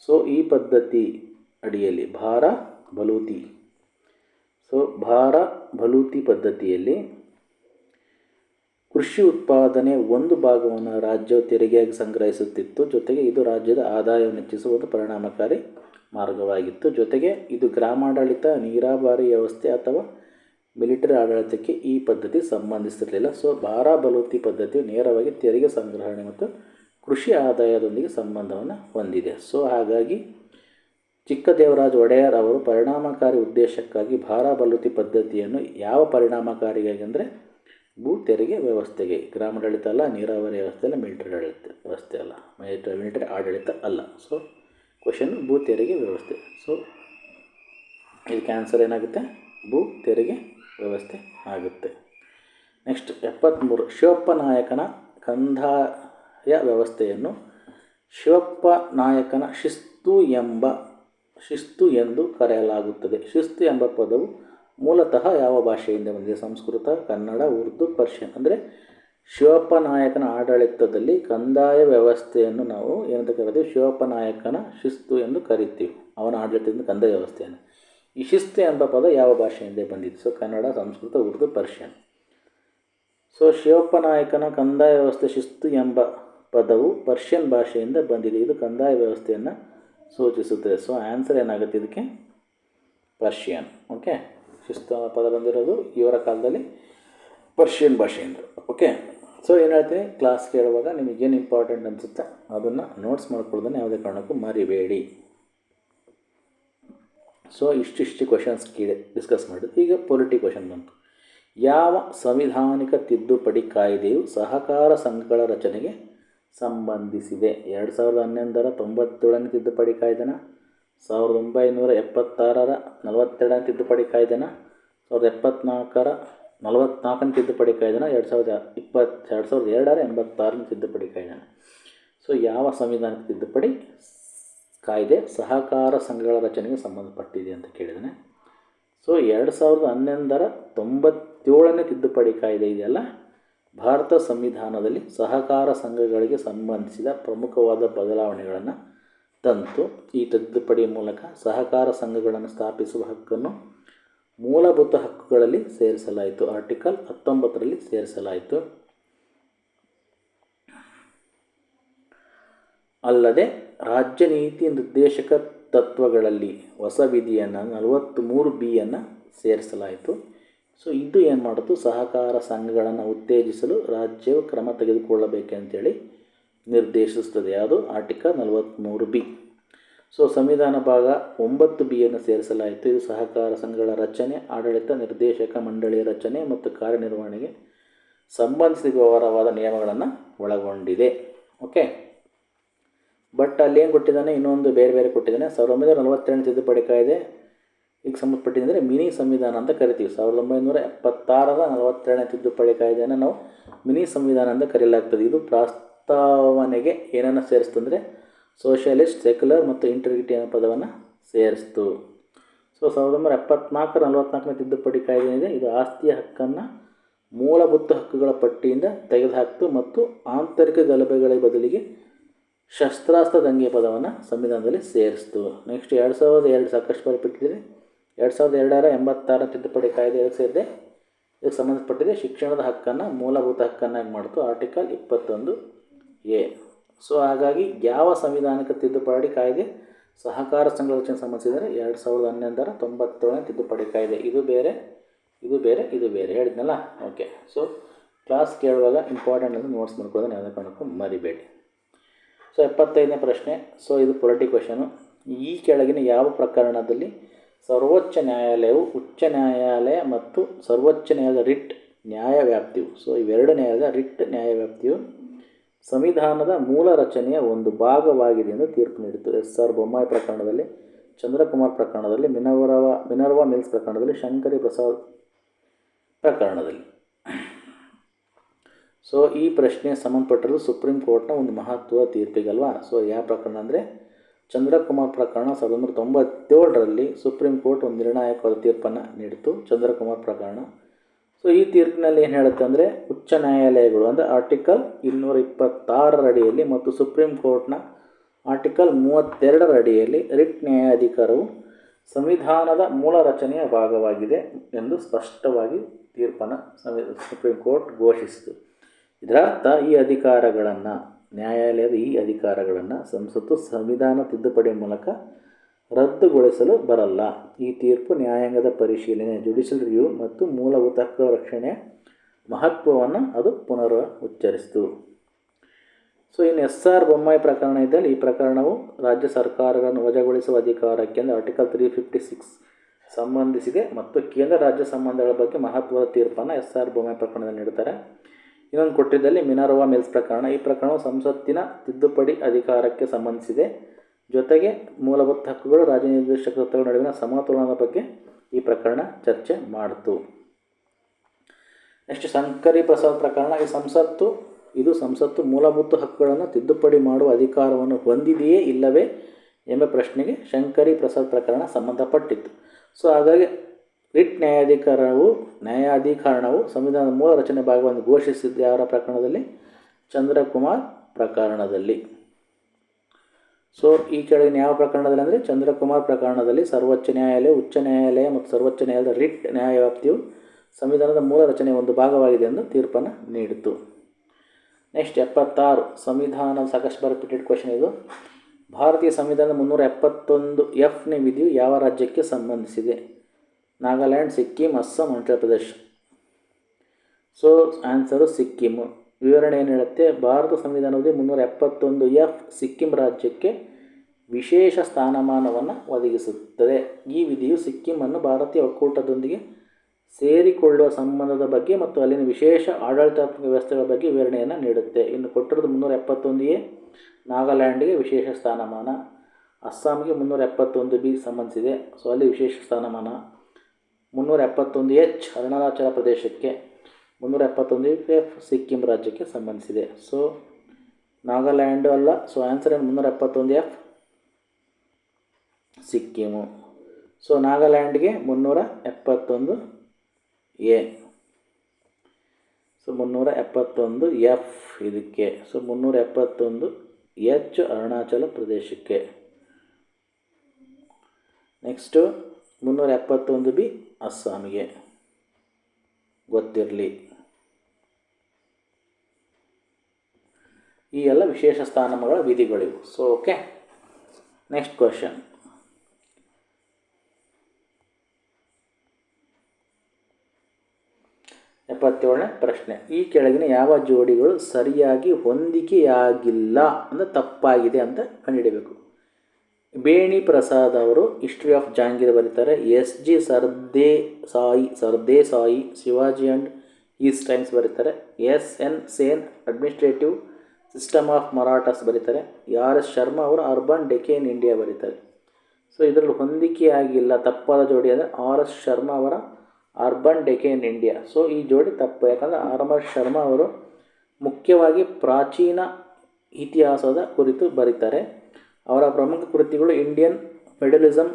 ಸೊ ಈ ಪದ್ಧತಿ ಅಡಿಯಲ್ಲಿ ಭಾರ ಬಲೂತಿ. ಸೊ ಭಾರ ಬಲೂತಿ ಪದ್ಧತಿಯಲ್ಲಿ ಕೃಷಿ ಉತ್ಪಾದನೆ ಒಂದು ಭಾಗವನ್ನು ರಾಜ್ಯವು ತೆರಿಗೆಯಾಗಿ ಸಂಗ್ರಹಿಸುತ್ತಿತ್ತು. ಜೊತೆಗೆ ಇದು ರಾಜ್ಯದ ಆದಾಯವನ್ನು ಹೆಚ್ಚಿಸುವ ಒಂದು ಪರಿಣಾಮಕಾರಿ ಮಾರ್ಗವಾಗಿತ್ತು. ಜೊತೆಗೆ ಇದು ಗ್ರಾಮಾಡಳಿತ, ನೀರಾವರಿ ವ್ಯವಸ್ಥೆ ಅಥವಾ ಮಿಲಿಟರಿ ಆಡಳಿತಕ್ಕೆ ಈ ಪದ್ಧತಿ ಸಂಬಂಧಿಸಿರಲಿಲ್ಲ. ಸೊ ಭಾರ ಬಲೋತಿ ಪದ್ಧತಿಯು ನೇರವಾಗಿ ತೆರಿಗೆ ಸಂಗ್ರಹಣೆ ಮತ್ತು ಕೃಷಿ ಆದಾಯದೊಂದಿಗೆ ಸಂಬಂಧವನ್ನು ಹೊಂದಿದೆ. ಸೊ, ಹಾಗಾಗಿ ಚಿಕ್ಕದೇವರಾಜ ಒಡೆಯರ್ ಅವರು ಪರಿಣಾಮಕಾರಿ ಉದ್ದೇಶಕ್ಕಾಗಿ ಭಾರ ಬಲೂತಿ ಪದ್ಧತಿಯನ್ನು ಯಾವ ಪರಿಣಾಮಕಾರಿಯಾಗಿ ಅಂದರೆ ಭೂ ತೆರಿಗೆ ವ್ಯವಸ್ಥೆಗೆ, ಗ್ರಾಮಾಡಳಿತ ಅಲ್ಲ, ನೀರಾವರಿ ವ್ಯವಸ್ಥೆ ಅಲ್ಲ, ಮಿಲಿಟರಿ ಆಡಳಿತ ವ್ಯವಸ್ಥೆ ಅಲ್ಲ, ಮಿಲಿಟರಿ ಮಿಲಿಟರಿ ಆಡಳಿತ ಅಲ್ಲ. ಸೊ ಕ್ವಶನ್ ಭೂ ತೆರಿಗೆ ವ್ಯವಸ್ಥೆ. ಸೊ, ಇದಕ್ಕೆ ಆನ್ಸರ್ ಏನಾಗುತ್ತೆ? ಭೂ ತೆರಿಗೆ ವ್ಯವಸ್ಥೆ ಆಗುತ್ತೆ. ನೆಕ್ಸ್ಟ್ ಎಪ್ಪತ್ತ್ಮೂರು ಶಿವಪ್ಪ ನಾಯಕನ ಕಂದಾಯ ವ್ಯವಸ್ಥೆಯನ್ನು ಶಿವಪ್ಪ ನಾಯಕನ ಶಿಸ್ತು ಎಂಬ, ಶಿಸ್ತು ಎಂದು ಕರೆಯಲಾಗುತ್ತದೆ. ಶಿಸ್ತು ಎಂಬ ಪದವು ಮೂಲತಃ ಯಾವ ಭಾಷೆಯಿಂದ ಬಂದಿದೆ? ಸಂಸ್ಕೃತ, ಕನ್ನಡ, ಉರ್ದು, ಪರ್ಷಿಯನ್. ಅಂದರೆ ಶಿವಪ್ಪ ನಾಯಕನ ಆಡಳಿತದಲ್ಲಿ ಕಂದಾಯ ವ್ಯವಸ್ಥೆಯನ್ನು ನಾವು ಏನಂತ ಕರಿತೀವಿ? ಶಿವಪ್ಪ ನಾಯಕನ ಶಿಸ್ತು ಎಂದು ಕರಿತೀವಿ. ಅವನ ಆಡಳಿತದಿಂದ ಕಂದಾಯ ವ್ಯವಸ್ಥೆಯನ್ನು. ಈ ಶಿಸ್ತು ಎಂಬ ಪದ ಯಾವ ಭಾಷೆಯಿಂದ ಬಂದಿದೆ so, Kannada, Sanskrit, Urdu, Persian. So Shivappa ನಾಯಕನ ಕಂದಾಯ ವ್ಯವಸ್ಥೆ ಶಿಸ್ತು ಎಂಬ ಪದವು ಪರ್ಷಿಯನ್ ಭಾಷೆಯಿಂದ ಬಂದಿದೆ. ಇದು ಕಂದಾಯ ವ್ಯವಸ್ಥೆಯನ್ನು ಸೂಚಿಸುತ್ತದೆ ಸೊ, ಆನ್ಸರ್ ಏನಾಗುತ್ತೆ ಇದಕ್ಕೆ? ಪರ್ಷಿಯನ್. ಓಕೆ? ಶಿಸ್ತು ಪದ ಬಂದಿರೋದು ಇವರ ಕಾಲದಲ್ಲಿ ಪರ್ಷಿಯನ್ ಭಾಷೆಯಿಂದ. ಓಕೆ? ಸೊ, ಏನು ಹೇಳ್ತೀನಿ? ಕ್ಲಾಸ್ ಕೇಳುವಾಗ ನಿಮಗೇನು ಇಂಪಾರ್ಟೆಂಟ್ ಅನಿಸುತ್ತೆ ಅದನ್ನು ನೋಟ್ಸ್ ಮಾಡ್ಕೊಳ್ಳೋದನ್ನು ಯಾವುದೇ ಕಾರಣಕ್ಕೂ ಮರಿಬೇಡಿ. ಸೊ ಇಷ್ಟಿಷ್ಟು ಕ್ವಶನ್ಸ್ ಕೇಳಿ ಡಿಸ್ಕಸ್ ಮಾಡಿದ್ರು ಈಗ ಪೊಲಿಟಿ ಕ್ವಶನ್ ಬಂತು. ಯಾವ ಸಂವಿಧಾನಿಕ ತಿದ್ದುಪಡಿ ಕಾಯ್ದೆಯು ಸಹಕಾರ ಸಂಘಗಳ ರಚನೆಗೆ ಸಂಬಂಧಿಸಿದೆ? ಎರಡು ಸಾವಿರದ ಹನ್ನೊಂದರ ತೊಂಬತ್ತೇಳನೇ ತಿದ್ದುಪಡಿ ಕಾಯ್ದೆನ, ಸಾವಿರದ ಒಂಬೈನೂರ ಎಪ್ಪತ್ತಾರರ ನಲವತ್ತೆರಡನೇ ತಿದ್ದುಪಡಿ ಕಾಯ್ದೆನ, ಸಾವಿರದ ಎಪ್ಪತ್ನಾಲ್ಕರ ನಲವತ್ನಾಲ್ಕನೇ ತಿದ್ದುಪಡಿ ಕಾಯ್ದೆನ, ಎರಡು ಸಾವಿರದ ಇಪ್ಪತ್ತು, ಎರಡು ಸಾವಿರದ ಎರಡರ ಎಂಬತ್ತಾರನೇ ತಿದ್ದುಪಡಿ ಕಾಯ್ದೆನ. ಸೊ ಯಾವ ಸಂವಿಧಾನಕ್ಕೆ ತಿದ್ದುಪಡಿ ಕಾಯ್ದೆ ಸಹಕಾರ ಸಂಘಗಳ ರಚನೆಗೆ ಸಂಬಂಧಪಟ್ಟಿದೆ ಅಂತ ಕೇಳಿದ್ದಾನೆ ಸೊ ಎರಡು ಸಾವಿರದ ಹನ್ನೊಂದರ ತೊಂಬತ್ತೇಳನೇ ತಿದ್ದುಪಡಿ ಕಾಯ್ದೆ ಇದೆಯಲ್ಲ? ಭಾರತ ಸಂವಿಧಾನದಲ್ಲಿ ಸಹಕಾರ ಸಂಘಗಳಿಗೆ ಸಂಬಂಧಿಸಿದ ಪ್ರಮುಖವಾದ ಬದಲಾವಣೆಗಳನ್ನು ತಂತು, ಈ ತಿದ್ದುಪಡಿ ಮೂಲಕ ಸಹಕಾರ ಸಂಘಗಳನ್ನು ಸ್ಥಾಪಿಸುವ ಹಕ್ಕನ್ನು ಮೂಲಭೂತ ಹಕ್ಕುಗಳಲ್ಲಿ ಸೇರಿಸಲಾಯಿತು. ಆರ್ಟಿಕಲ್ ಹತ್ತೊಂಬತ್ತರಲ್ಲಿ ಸೇರಿಸಲಾಯಿತು. ಅಲ್ಲದೆ ರಾಜ್ಯ ನೀತಿ ನಿರ್ದೇಶಕ ತತ್ವಗಳಲ್ಲಿ ಹೊಸ ವಿಧಿಯನ್ನು ನಲವತ್ತು ಮೂರು ಬಿಯನ್ನು ಸೇರಿಸಲಾಯಿತು. ಸೊ ಇದು ಏನು ಮಾಡಿತು ಸಹಕಾರ ಸಂಘಗಳನ್ನು ಉತ್ತೇಜಿಸಲು ರಾಜ್ಯವು ಕ್ರಮ ತೆಗೆದುಕೊಳ್ಳಬೇಕಂತೇಳಿ ನಿರ್ದೇಶಿಸುತ್ತದೆ. ಯಾವುದು? ಆರ್ಟಿಕಲ್ ನಲವತ್ತ್ಮೂರು ಬಿ. ಸೊ ಸಂವಿಧಾನ ಭಾಗ ಒಂಬತ್ತು ಬಿಯನ್ನು ಸೇರಿಸಲಾಯಿತು. ಇದು ಸಹಕಾರ ಸಂಘಗಳ ರಚನೆ, ಆಡಳಿತ, ನಿರ್ದೇಶಕ ಮಂಡಳಿಯ ರಚನೆ ಮತ್ತು ಕಾರ್ಯನಿರ್ವಹಣೆಗೆ ಸಂಬಂಧಿಸಿದ ವಿವರವಾದ ನಿಯಮಗಳನ್ನು ಒಳಗೊಂಡಿದೆ. ಓಕೆ ಬಟ್ ಅಲ್ಲಿ ಏನು ಕೊಟ್ಟಿದ್ದಾನೆ? ಇನ್ನೊಂದು ಬೇರೆ ಬೇರೆ ಕೊಟ್ಟಿದ್ದಾನೆ. ಸಾವಿರದ ಒಂಬೈನೂರ ನಲವತ್ತೆರಡು ತಿದ್ದುಪಡಿ ಕಾಯ್ದೆ ಈಗ ಸಂಬಂಧಪಟ್ಟಿದ್ದರೆ ಮಿನಿ ಸಂವಿಧಾನ ಅಂತ ಕರಿತೀವಿ. ಸಾವಿರದ ಒಂಬೈನೂರ ಎಪ್ಪತ್ತಾರರ ನಲವತ್ತೆರಡನೇ ತಿದ್ದುಪಡಿ ಕಾಯ್ದೆಯನ್ನು ನಾವು ಮಿನಿ ಸಂವಿಧಾನ ಅಂತ ಕರೆಯಲಾಗ್ತದೆ ಇದು ಪ್ರಸ್ತಾವನೆಗೆ ಏನನ್ನು ಸೇರಿಸ್ತಂದರೆ ಸೋಷಿಯಲಿಸ್ಟ್, ಸೆಕ್ಯುಲರ್ ಮತ್ತು ಇಂಟರ್ಗಿಟಿ ಅನ್ನೋ ಪದವನ್ನು ಸೇರಿಸ್ತು. ಸೊ ಸಾವಿರದ ಒಂಬೈನೂರ ಎಪ್ಪತ್ನಾಲ್ಕರ ನಲವತ್ನಾಲ್ಕನೇ ತಿದ್ದುಪಡಿ ಕಾಯ್ದೆ ಏನಿದೆ ಇದು ಆಸ್ತಿಯ ಹಕ್ಕನ್ನು ಮೂಲಭೂತ ಹಕ್ಕುಗಳ ಪಟ್ಟಿಯಿಂದ ತೆಗೆದುಹಾಕ್ತು ಮತ್ತು ಆಂತರಿಕ ಗಲಭೆಗಳ ಬದಲಿಗೆ ಶಸ್ತ್ರಾಸ್ತ್ರ ದಂಗೆ ಪದವನ್ನು ಸಂವಿಧಾನದಲ್ಲಿ ಸೇರಿಸ್ತು. ನೆಕ್ಸ್ಟ್ ಎರಡು ಸಾವಿರದ ಎರಡು ಸಾಕಷ್ಟು ಬಾರಿ ಬಿಟ್ಟಿದೆ ಎರಡು ಸಾವಿರದ ಎರಡರ ಎಂಬತ್ತಾರ ತಿದ್ದುಪಡಿ ಕಾಯ್ದೆ ಸೇರಿದೆ? ಇದಕ್ಕೆ ಸಂಬಂಧಪಟ್ಟಿದೆ ಶಿಕ್ಷಣದ ಹಕ್ಕನ್ನು, ಮೂಲಭೂತ ಹಕ್ಕನ್ನಾಗಿ ಮಾಡಿತು? ಆರ್ಟಿಕಲ್ ಇಪ್ಪತ್ತೊಂದು ಎ. ಸೊ ಹಾಗಾಗಿ ಯಾವ ಸಂವಿಧಾನಿಕ ತಿದ್ದುಪಡಿ ಕಾಯ್ದೆ ಸಹಕಾರ ಸಂಘ ರಚನೆ ಸಂಬಂಧಿಸಿದರೆ ಎರಡು ಸಾವಿರದ ಹನ್ನೊಂದರ ತೊಂಬತ್ತೇಳನೇ ತಿದ್ದುಪಡಿ ಕಾಯ್ದೆ. ಇದು ಬೇರೆ ಇದು ಬೇರೆ ಇದು ಬೇರೆ. ಹೇಳಿದ್ನಲ್ಲ? ಓಕೆ ಸೊ ಕ್ಲಾಸ್ ಕೇಳುವಾಗ ಇಂಪಾರ್ಟೆಂಟ್ ಅಂತ ನೋಟ್ಸ್ ಮಾಡ್ಕೊಳ್ಳೋದನ್ನ ಯಾವುದೇ ಕಾರಣಕ್ಕೂ ಮರಿಬೇಡಿ. ಸೊ ಎಪ್ಪತ್ತೈದನೇ ಪ್ರಶ್ನೆ. ಸೊ ಇದು ಪೊಲಿಟಿ ಕ್ವಶನು ಈ ಕೆಳಗಿನ ಯಾವ ಪ್ರಕರಣದಲ್ಲಿ ಸರ್ವೋಚ್ಚ ನ್ಯಾಯಾಲಯವು ಉಚ್ಚ ನ್ಯಾಯಾಲಯ ಮತ್ತು ಸರ್ವೋಚ್ಚ ನ್ಯಾಯಾಲಯದ ರಿಟ್ ನ್ಯಾಯವ್ಯಾಪ್ತಿಯು, ಸೊ ಇವೆರಡು ನ್ಯಾಯಾಲಯದ ರಿಟ್ ನ್ಯಾಯವ್ಯಾಪ್ತಿಯು ಸಂವಿಧಾನದ ಮೂಲ ರಚನೆಯ ಒಂದು ಭಾಗವಾಗಿದೆ ಎಂದು ತೀರ್ಪು ನೀಡಿತು. ಎಸ್ ಆರ್ ಬೊಮ್ಮಾಯಿ ಪ್ರಕರಣದಲ್ಲಿ, ಚಂದ್ರಕುಮಾರ್ ಪ್ರಕರಣದಲ್ಲಿ, ಮಿನರ್ವ, ಮಿನರ್ವಾ ಮಿಲ್ಸ್ ಪ್ರಕರಣದಲ್ಲಿ, ಶಂಕರಿ ಪ್ರಸಾದ್ ಪ್ರಕರಣದಲ್ಲಿ. ಸೊ ಈ ಪ್ರಶ್ನೆ ಸಂಬಂಧಪಟ್ಟಿರೋದು ಸುಪ್ರೀಂ ಕೋರ್ಟ್ನ ಒಂದು ಮಹತ್ವದ ತೀರ್ಪಿಗಲ್ವಾ? ಸೊ ಯಾವ ಪ್ರಕರಣ ಅಂದರೆ ಚಂದ್ರಕುಮಾರ್ ಪ್ರಕರಣ ಸಾವಿರದ ಒಂಬೈನೂರ ತೊಂಬತ್ತೇಳರಲ್ಲಿ ಸುಪ್ರೀಂ ಕೋರ್ಟ್ ಒಂದು ನಿರ್ಣಾಯಕವಾದ ತೀರ್ಪನ್ನು ನೀಡಿತು ಚಂದ್ರಕುಮಾರ್ ಪ್ರಕರಣ. ಸೊ ಈ ತೀರ್ಪಿನಲ್ಲಿ ಏನು ಹೇಳುತ್ತೆ ಅಂದರೆ ಉಚ್ಚ ನ್ಯಾಯಾಲಯಗಳು ಅಂದರೆ ಆರ್ಟಿಕಲ್ ಇನ್ನೂರ ಇಪ್ಪತ್ತಾರರ ಅಡಿಯಲ್ಲಿ ಮತ್ತು ಸುಪ್ರೀಂ ಕೋರ್ಟ್ನ ಆರ್ಟಿಕಲ್ ಮೂವತ್ತೆರಡರ ಅಡಿಯಲ್ಲಿ ರಿಟ್ ನ್ಯಾಯಾಧಿಕಾರವು ಸಂವಿಧಾನದ ಮೂಲ ರಚನೆಯ ಭಾಗವಾಗಿದೆ ಎಂದು ಸ್ಪಷ್ಟವಾಗಿ ತೀರ್ಪನ್ನು ಸುಪ್ರೀಂ ಕೋರ್ಟ್ ಘೋಷಿಸಿತು. ಇದರರ್ಥ ಈ ಅಧಿಕಾರಗಳನ್ನು, ನ್ಯಾಯಾಲಯದ ಈ ಅಧಿಕಾರಗಳನ್ನು ಸಂಸತ್ತು ಸಂವಿಧಾನ ತಿದ್ದುಪಡಿ ಮೂಲಕ ರದ್ದುಗೊಳಿಸಲು ಬರಲ್ಲ. ಈ ತೀರ್ಪು ನ್ಯಾಯಾಂಗದ ಪರಿಶೀಲನೆ ಜುಡಿಷಿಯಲ್ ರಿವ್ಯೂ ಮತ್ತು ಮೂಲಭೂತ ಹಕ್ಕುಗಳ ರಕ್ಷಣೆಯ ಮಹತ್ವವನ್ನು ಅದು ಪುನರ್ ಉಚ್ಚರಿಸಿತು ಸೊ ಇನ್ನು ಎಸ್ ಆರ್ ಬೊಮ್ಮಾಯಿ ಪ್ರಕರಣ ಇದ್ದಲ್ಲಿ ಈ ಪ್ರಕರಣವು ರಾಜ್ಯ ಸರ್ಕಾರಗಳನ್ನು ವಜಾಗೊಳಿಸುವ ಅಧಿಕಾರಕ್ಕೆ ಅಂದರೆ ಆರ್ಟಿಕಲ್ ತ್ರೀ ಫಿಫ್ಟಿ ಸಿಕ್ಸ್ ಸಂಬಂಧಿಸಿದೆ ಮತ್ತು ಕೇಂದ್ರ ರಾಜ್ಯ ಸಂಬಂಧಗಳ ಬಗ್ಗೆ ಮಹತ್ವದ ತೀರ್ಪನ್ನು ಎಸ್ ಆರ್ ಬೊಮ್ಮಾಯಿ ಪ್ರಕರಣದಲ್ಲಿ ನೀಡುತ್ತಾರೆ ಇನ್ನೊಂದು ಕೊಟ್ಟಿದ್ದಲ್ಲಿ ಮಿನರ್ವಾ ಮಿಲ್ಸ್ ಪ್ರಕರಣ. ಈ ಪ್ರಕರಣವು ಸಂಸತ್ತಿನ ತಿದ್ದುಪಡಿ ಅಧಿಕಾರಕ್ಕೆ ಸಂಬಂಧಿಸಿದೆ. ಜೊತೆಗೆ ಮೂಲಭೂತ ಹಕ್ಕುಗಳು ರಾಜ್ಯ ನಿರ್ದೇಶಕ ತತ್ವಗಳ ನಡುವಿನ ಸಮತೋಲನದ ಬಗ್ಗೆ ಈ ಪ್ರಕರಣ ಚರ್ಚೆ ಮಾಡಿತು. ನೆಕ್ಸ್ಟ್ ಶಂಕರಿ ಪ್ರಸಾದ್ ಪ್ರಕರಣ. ಈ ಸಂಸತ್ತು, ಇದು ಸಂಸತ್ತು ಮೂಲಭೂತ ಹಕ್ಕುಗಳನ್ನು ತಿದ್ದುಪಡಿ ಮಾಡುವ ಅಧಿಕಾರವನ್ನು ಹೊಂದಿದೆಯೇ ಇಲ್ಲವೇ ಎಂಬ ಪ್ರಶ್ನೆಗೆ ಶಂಕರಿ ಪ್ರಸಾದ್ ಪ್ರಕರಣ ಸಂಬಂಧಪಟ್ಟಿತ್ತು. ಸೊ, ಹಾಗಾಗಿ ರಿಟ್ ನ್ಯಾಯಾಧಿಕಾರವು ನ್ಯಾಯಾಧಿಕರಣವು ಸಂವಿಧಾನದ ಮೂಲ ರಚನೆ ಭಾಗವನ್ನು ಘೋಷಿಸಿದ್ದು ಯಾರ ಪ್ರಕರಣದಲ್ಲಿ, ಚಂದ್ರಕುಮಾರ್ ಪ್ರಕರಣದಲ್ಲಿ. ಸೊ ಈ ಕೆಳಗಿನ ಯಾವ ಪ್ರಕರಣದಲ್ಲಿ ಅಂದರೆ, ಚಂದ್ರಕುಮಾರ್ ಪ್ರಕರಣದಲ್ಲಿ ಸರ್ವೋಚ್ಚ ನ್ಯಾಯಾಲಯ, ಉಚ್ಚ ನ್ಯಾಯಾಲಯ ಮತ್ತು ಸರ್ವೋಚ್ಚ ನ್ಯಾಯಾಲಯದ ರಿಟ್ ನ್ಯಾಯವ್ಯಾಪ್ತಿಯು ಸಂವಿಧಾನದ ಮೂಲ ರಚನೆಯ ಒಂದು ಭಾಗವಾಗಿದೆ ಎಂದು ತೀರ್ಪನ್ನು ನೀಡಿತು. ನೆಕ್ಸ್ಟ್ ಎಪ್ಪತ್ತಾರು. ಸಂವಿಧಾನ ಸಾಕಷ್ಟು ರಿಪೀಟೆಡ್ ಕ್ವಶನ್ ಇದು. ಭಾರತೀಯ ಸಂವಿಧಾನದ ಮುನ್ನೂರ ಎಪ್ಪತ್ತೊಂದು ಎಫ್ನೇ ವಿಧಿಯು ಯಾವ ರಾಜ್ಯಕ್ಕೆ ಸಂಬಂಧಿಸಿದೆ? Nagaland, Sikkim, Assam, Arunachal Pradesh. So answer Sikkim. ವಿವರಣೆ ಏನು ಹೇಳುತ್ತೆ? ಭಾರತ ಸಂವಿಧಾನದಲ್ಲಿ ಮುನ್ನೂರ ಎಪ್ಪತ್ತೊಂದು ಎಫ್ ಸಿಕ್ಕಿಂ ರಾಜ್ಯಕ್ಕೆ ವಿಶೇಷ ಸ್ಥಾನಮಾನವನ್ನು ಒದಗಿಸುತ್ತದೆ. ಈ ವಿಧಿಯು ಸಿಕ್ಕಿಮನ್ನು ಭಾರತೀಯ ಒಕ್ಕೂಟದೊಂದಿಗೆ ಸೇರಿಕೊಳ್ಳುವ ಸಂಬಂಧದ ಬಗ್ಗೆ ಮತ್ತು ಅಲ್ಲಿನ ವಿಶೇಷ ಆಡಳಿತಾತ್ಮಕ ವ್ಯವಸ್ಥೆಗಳ ಬಗ್ಗೆ ವಿವರಣೆಯನ್ನು ನೀಡುತ್ತೆ. ಇನ್ನು ಕೊಟ್ಟಿರೋದು ಮುನ್ನೂರ ಎಪ್ಪತ್ತೊಂದು ಎ, ನಾಗಾಲ್ಯಾಂಡ್ಗೆ ವಿಶೇಷ ಸ್ಥಾನಮಾನ. ಅಸ್ಸಾಂಗೆ ಮುನ್ನೂರ ಎಪ್ಪತ್ತೊಂದು ಬಿ ಸಂಬಂಧಿಸಿದೆ. ಸೊ ಅಲ್ಲಿ ವಿಶೇಷ ಸ್ಥಾನಮಾನ. ಮುನ್ನೂರ ಎಪ್ಪತ್ತೊಂದು ಎಚ್ ಅರುಣಾಚಲ ಪ್ರದೇಶಕ್ಕೆ ಮುನ್ನೂರ ಎಪ್ಪತ್ತೊಂದು ಎಫ್ ಸಿಕ್ಕಿಂ ರಾಜ್ಯಕ್ಕೆ ಸಂಬಂಧಿಸಿದೆ. ಸೊ ನಾಗಾಲ್ಯಾಂಡು ಅಲ್ಲ ಸೊ ಆನ್ಸರ್ ಏನು? ಮುನ್ನೂರ ಎಪ್ಪತ್ತೊಂದು ಎಫ್ ಸಿಕ್ಕಿಮು ಸೊ ನಾಗಾಲ್ಯಾಂಡ್ಗೆ ಮುನ್ನೂರ ಎಪ್ಪತ್ತೊಂದು ಎ. ಸೊ ಮುನ್ನೂರ ಎಪ್ಪತ್ತೊಂದು ಎಫ್ ಇದಕ್ಕೆ. ಸೊ ಮುನ್ನೂರ ಎಪ್ಪತ್ತೊಂದು ಎಚ್ ಅರುಣಾಚಲ ಪ್ರದೇಶಕ್ಕೆ. ನೆಕ್ಸ್ಟು ಮುನ್ನೂರ ಎಪ್ಪತ್ತೊಂದು ಬಿ ಅಸ್ಸಾಮಿಗೆ. ಗೊತ್ತಿರಲಿ. ಈ ಎಲ್ಲ ವಿಶೇಷ ಸ್ಥಾನಗಳ ವಿಧಿಗಳಿವು. ಸೊ ಓಕೆ ನೆಕ್ಸ್ಟ್ ಕ್ವಶನ್ ಎಪ್ಪತ್ತೇಳನೇ ಪ್ರಶ್ನೆ. ಈ ಕೆಳಗಿನ ಯಾವ ಜೋಡಿಗಳು ಸರಿಯಾಗಿ ಹೊಂದಿಕೆಯಾಗಿಲ್ಲ ಅಂದರೆ ತಪ್ಪಾಗಿದೆ ಅಂತ ಕಂಡುಹಿಡಬೇಕು ಬೇಣಿ ಪ್ರಸಾದ್ ಅವರು ಹಿಸ್ಟ್ರಿ ಆಫ್ ಜಹಾಂಗೀರ್ ಬರೀತಾರೆ. S G Sardesai Sardesai, Shivaji and his times ಬರೀತಾರೆ. S N Sen administrative system of Marathas ಬರೀತಾರೆ. ಆರ್ ಎಸ್ ಶರ್ಮಾ ಅವರು ಅರ್ಬನ್ ಡೆಕೆ ಇನ್ ಇಂಡಿಯಾ ಬರೀತಾರೆ. ಸೊ ಇದರಲ್ಲಿ ಹೊಂದಿಕೆಯಾಗಿಲ್ಲ ತಪ್ಪಾದ ಜೋಡಿ ಅಂದರೆ ಆರ್ ಎಸ್ ಶರ್ಮಾ ಅವರ urban decay in India so ಈ ಜೋಡಿ ತಪ್ಪು, ಯಾಕಂದರೆ ಆರ್ ಎಸ್ ಶರ್ಮಾ ಅವರು ಮುಖ್ಯವಾಗಿ ಪ್ರಾಚೀನ ಇತಿಹಾಸದ ಕುರಿತು ಬರೀತಾರೆ. ಅವರ ಪ್ರಮುಖ ಕೃತಿಗಳು Indian federalism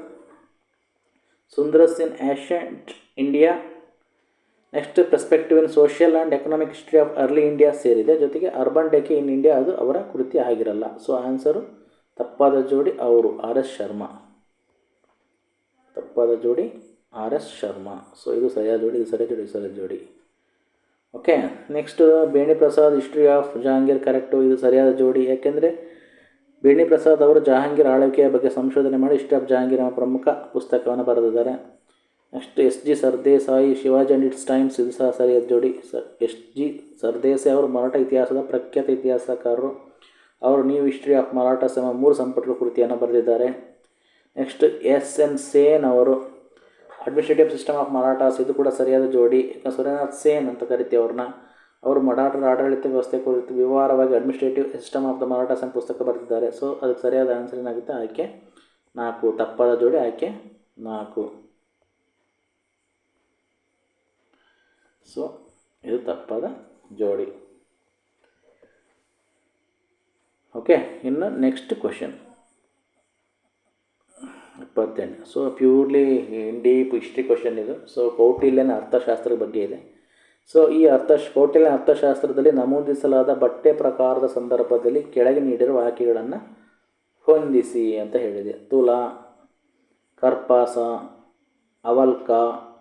Sudras in ancient India, next perspective in social and economic history of early India ಸೇರಿದೆ. ಜೊತೆಗೆ ಅರ್ಬನ್ ಡೆಕೆ ಇನ್ ಇಂಡಿಯಾ ಅದು ಅವರ ಕೃತಿ ಆಗಿರಲ್ಲ. ಸೊ ಆನ್ಸರು ತಪ್ಪಾದ ಜೋಡಿ ಅವರು ಆರ್ ಎಸ್ ಶರ್ಮಾ. ತಪ್ಪಾದ ಜೋಡಿ ಆರ್ ಎಸ್ ಶರ್ಮಾ. ಸೊ ಇದು ಸರಿಯಾದ ಜೋಡಿ, ಇದು ಸರಿಯಾದ ಜೋಡಿ ಸರಿಯಾದ ಜೋಡಿ. Okay next Beni Prasad history of Jahangir correct ಇದು ಸರಿಯಾದ ಜೋಡಿ. ಯಾಕೆಂದರೆ ಬೇಣಿ ಪ್ರಸಾದ್ ಅವರು ಜಹಾಂಗೀರ್ ಆಳ್ವಿಕೆಯ ಬಗ್ಗೆ ಸಂಶೋಧನೆ ಮಾಡಿ ಇಷ್ಟ ಜಹಾಂಗೀರ್ ಎಂಬ ಪ್ರಮುಖ ಪುಸ್ತಕವನ್ನು ಬರೆದಿದ್ದಾರೆ. Next S G Sardesai, Shivaji and its times ಇದು ಸಹ ಸರಿಯಾದ ಜೋಡಿ. ಸ ಎಸ್ ಜಿ ಸರ್ದೇಸಾಯಿ ಅವರು ಮರಾಠ ಇತಿಹಾಸದ ಪ್ರಖ್ಯಾತ ಇತಿಹಾಸಕಾರರು. ಅವರು ನ್ಯೂ ಹಿಸ್ಟ್ರಿ ಆಫ್ ಮರಾಠಾಸ್ ಎಂಬ ಮೂರು ಸಂಪುಟಗಳ ಕೃತಿಯನ್ನು ಬರೆದಿದ್ದಾರೆ. ನೆಕ್ಸ್ಟ್ ಎಸ್ ಎನ್ ಸೇನ್ ಅವರು, ಅಡ್ಮಿನಿಸ್ಟ್ರೇಟಿವ್ ಸಿಸ್ಟಮ್ ಆಫ್ ಮರಾಠಾಸ್ ಇದು ಕೂಡ ಸರಿಯಾದ ಜೋಡಿ. ಸೂರ್ಯನಾಥ್ ಸೇನ್ ಅಂತ ಕರಿತೀವಿ ಅವ್ರನ್ನ. ಅವರು ಮರಾಠರ ಆಡಳಿತ ವ್ಯವಸ್ಥೆ ಕುರಿತು ವಿವರವಾಗಿ administrative system of the Marathas ಎಂಬ ಪುಸ್ತಕ ಬರೆದಿದ್ದಾರೆ. ಸೊ ಅದಕ್ಕೆ ಸರಿಯಾದ ಆನ್ಸರ್ ಏನಾಗುತ್ತೆ? ಆಯ್ಕೆ ನಾಲ್ಕು, ತಪ್ಪಾದ ಜೋಡಿ ಆಯ್ಕೆ ನಾಲ್ಕು. ಸೊ ಇದು ತಪ್ಪಾದ ಜೋಡಿ. ಓಕೆ ಇನ್ನು ನೆಕ್ಸ್ಟ್ ಕ್ವಶನ್ ಇಪ್ಪತ್ತೆಂಟು so purely deep history question ಇದು. ಸೊ ಕೌಟಿಲ್ಯನ ಅರ್ಥಶಾಸ್ತ್ರದ ಬಗ್ಗೆ ಇದೆ. ಸೊ ಈ ಅರ್ಥ ಕೌಟಿಲ್ಯ ಅರ್ಥಶಾಸ್ತ್ರದಲ್ಲಿ ನಮೂದಿಸಲಾದ ಬಟ್ಟೆ ಪ್ರಕಾರದ ಸಂದರ್ಭದಲ್ಲಿ ಕೆಳಗೆ ನೀಡಿರುವ ಆಯ್ಕೆಗಳನ್ನು ಹೊಂದಿಸಿ ಅಂತ ಹೇಳಿದೆ. ತುಲಾ, ಕರ್ಪಾಸ, ಅವಲ್ಕ,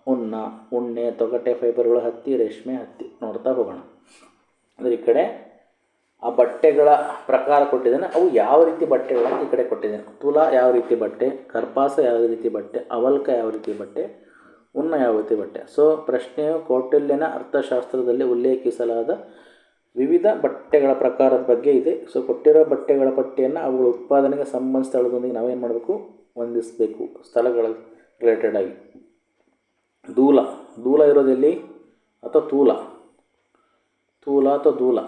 ಉನ್ನ, ಉಣ್ಣೆ, ತೊಗಟೆ, ಫೈಬರ್ಗಳು, ಹತ್ತಿ, ರೇಷ್ಮೆ, ಹತ್ತಿ ನೋಡ್ತಾ ಹೋಗೋಣ. ಅಂದರೆ ಈ ಕಡೆ ಆ ಬಟ್ಟೆಗಳ ಪ್ರಕಾರ ಕೊಟ್ಟಿದ್ದೇನೆ. ಅವು ಯಾವ ರೀತಿ ಬಟ್ಟೆಗಳನ್ನು ಈ ಕಡೆ ಕೊಟ್ಟಿದ್ದೇನೆ. ತುಲಾ ಯಾವ ರೀತಿ ಬಟ್ಟೆ, ಕರ್ಪಾಸ ಯಾವ ರೀತಿ ಬಟ್ಟೆ, ಅವಲ್ಕ ಯಾವ ರೀತಿ ಬಟ್ಟೆ ಉನ್ನ ಯಾವ ಬಟ್ಟೆ. ಸೊ ಪ್ರಶ್ನೆಯು ಕೌಟಿಲ್ಯನ ಅರ್ಥಶಾಸ್ತ್ರದಲ್ಲಿ ಉಲ್ಲೇಖಿಸಲಾದ ವಿವಿಧ ಬಟ್ಟೆಗಳ ಪ್ರಕಾರದ ಬಗ್ಗೆ ಇದೆ. ಸೊ ಕೊಟ್ಟಿರೋ ಬಟ್ಟೆಗಳ ಪಟ್ಟಿಯನ್ನು ಅವುಗಳ ಉತ್ಪಾದನೆಗೆ ಸಂಬಂಧಿಸಿದ ಸ್ಥಳದೊಂದಿಗೆ ನಾವೇನು ಮಾಡಬೇಕು? ಹೊಂದಿಸಬೇಕು. ಸ್ಥಳಗಳ ರಿಲೇಟೆಡ್ ಆಗಿ. ದೂಲ. ದೂಲ ಇರೋದಿಲ್ಲಿ ಅಥವಾ ತೂಲ? ತೂಲ ಅಥವಾ ದೂಲ?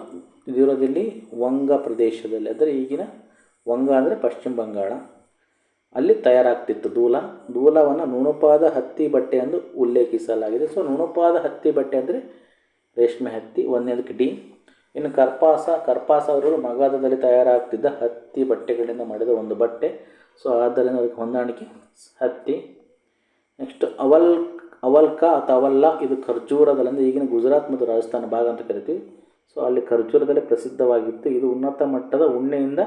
ಇದಿರೋದೆಲ್ಲಿ ವಂಗ ಪ್ರದೇಶದಲ್ಲಿ. ಅಂದರೆ ಈಗಿನ ವಂಗ ಅಂದರೆ ಪಶ್ಚಿಮ ಬಂಗಾಳ. ಅಲ್ಲಿ ತಯಾರಾಗ್ತಿತ್ತು ದೂಲ. ದೂಲವನ್ನು ನುಣುಪಾದ ಹತ್ತಿ ಬಟ್ಟೆ ಎಂದು ಉಲ್ಲೇಖಿಸಲಾಗಿದೆ. ಸೊ ನುಣುಪಾದ ಹತ್ತಿ ಬಟ್ಟೆ ಅಂದರೆ ರೇಷ್ಮೆ ಹತ್ತಿ ಒಂದನೇದಕ್ಕೆ ಡಿ ಇನ್ನು ಕರ್ಪಾಸ ಕರ್ಪಾಸ ಅವರು ಮಗಾಧದಲ್ಲಿ ತಯಾರಾಗ್ತಿದ್ದ ಹತ್ತಿ ಬಟ್ಟೆಗಳಿಂದ ಮಾಡಿದ ಒಂದು ಬಟ್ಟೆ. ಸೊ ಆದ್ದರಿಂದ ಅದಕ್ಕೆ ಹೊಂದಾಣಿಕೆ ಹತ್ತಿ. ನೆಕ್ಸ್ಟ್ ಅವಲ್, ಅವಲ್ಕ ಅಥವಾ ಅವಲ್ಲ, ಇದು ಖರ್ಜೂರದಲ್ಲಿ ಈಗಿನ ಗುಜರಾತ್ ಮತ್ತು ರಾಜಸ್ಥಾನ ಭಾಗ ಅಂತ ಕರಿತೀವಿ. ಸೊ ಅಲ್ಲಿ ಖರ್ಜೂರದಲ್ಲಿ ಪ್ರಸಿದ್ಧವಾಗಿತ್ತು. ಇದು ಉನ್ನತ ಮಟ್ಟದ ಉಣ್ಣೆಯಿಂದ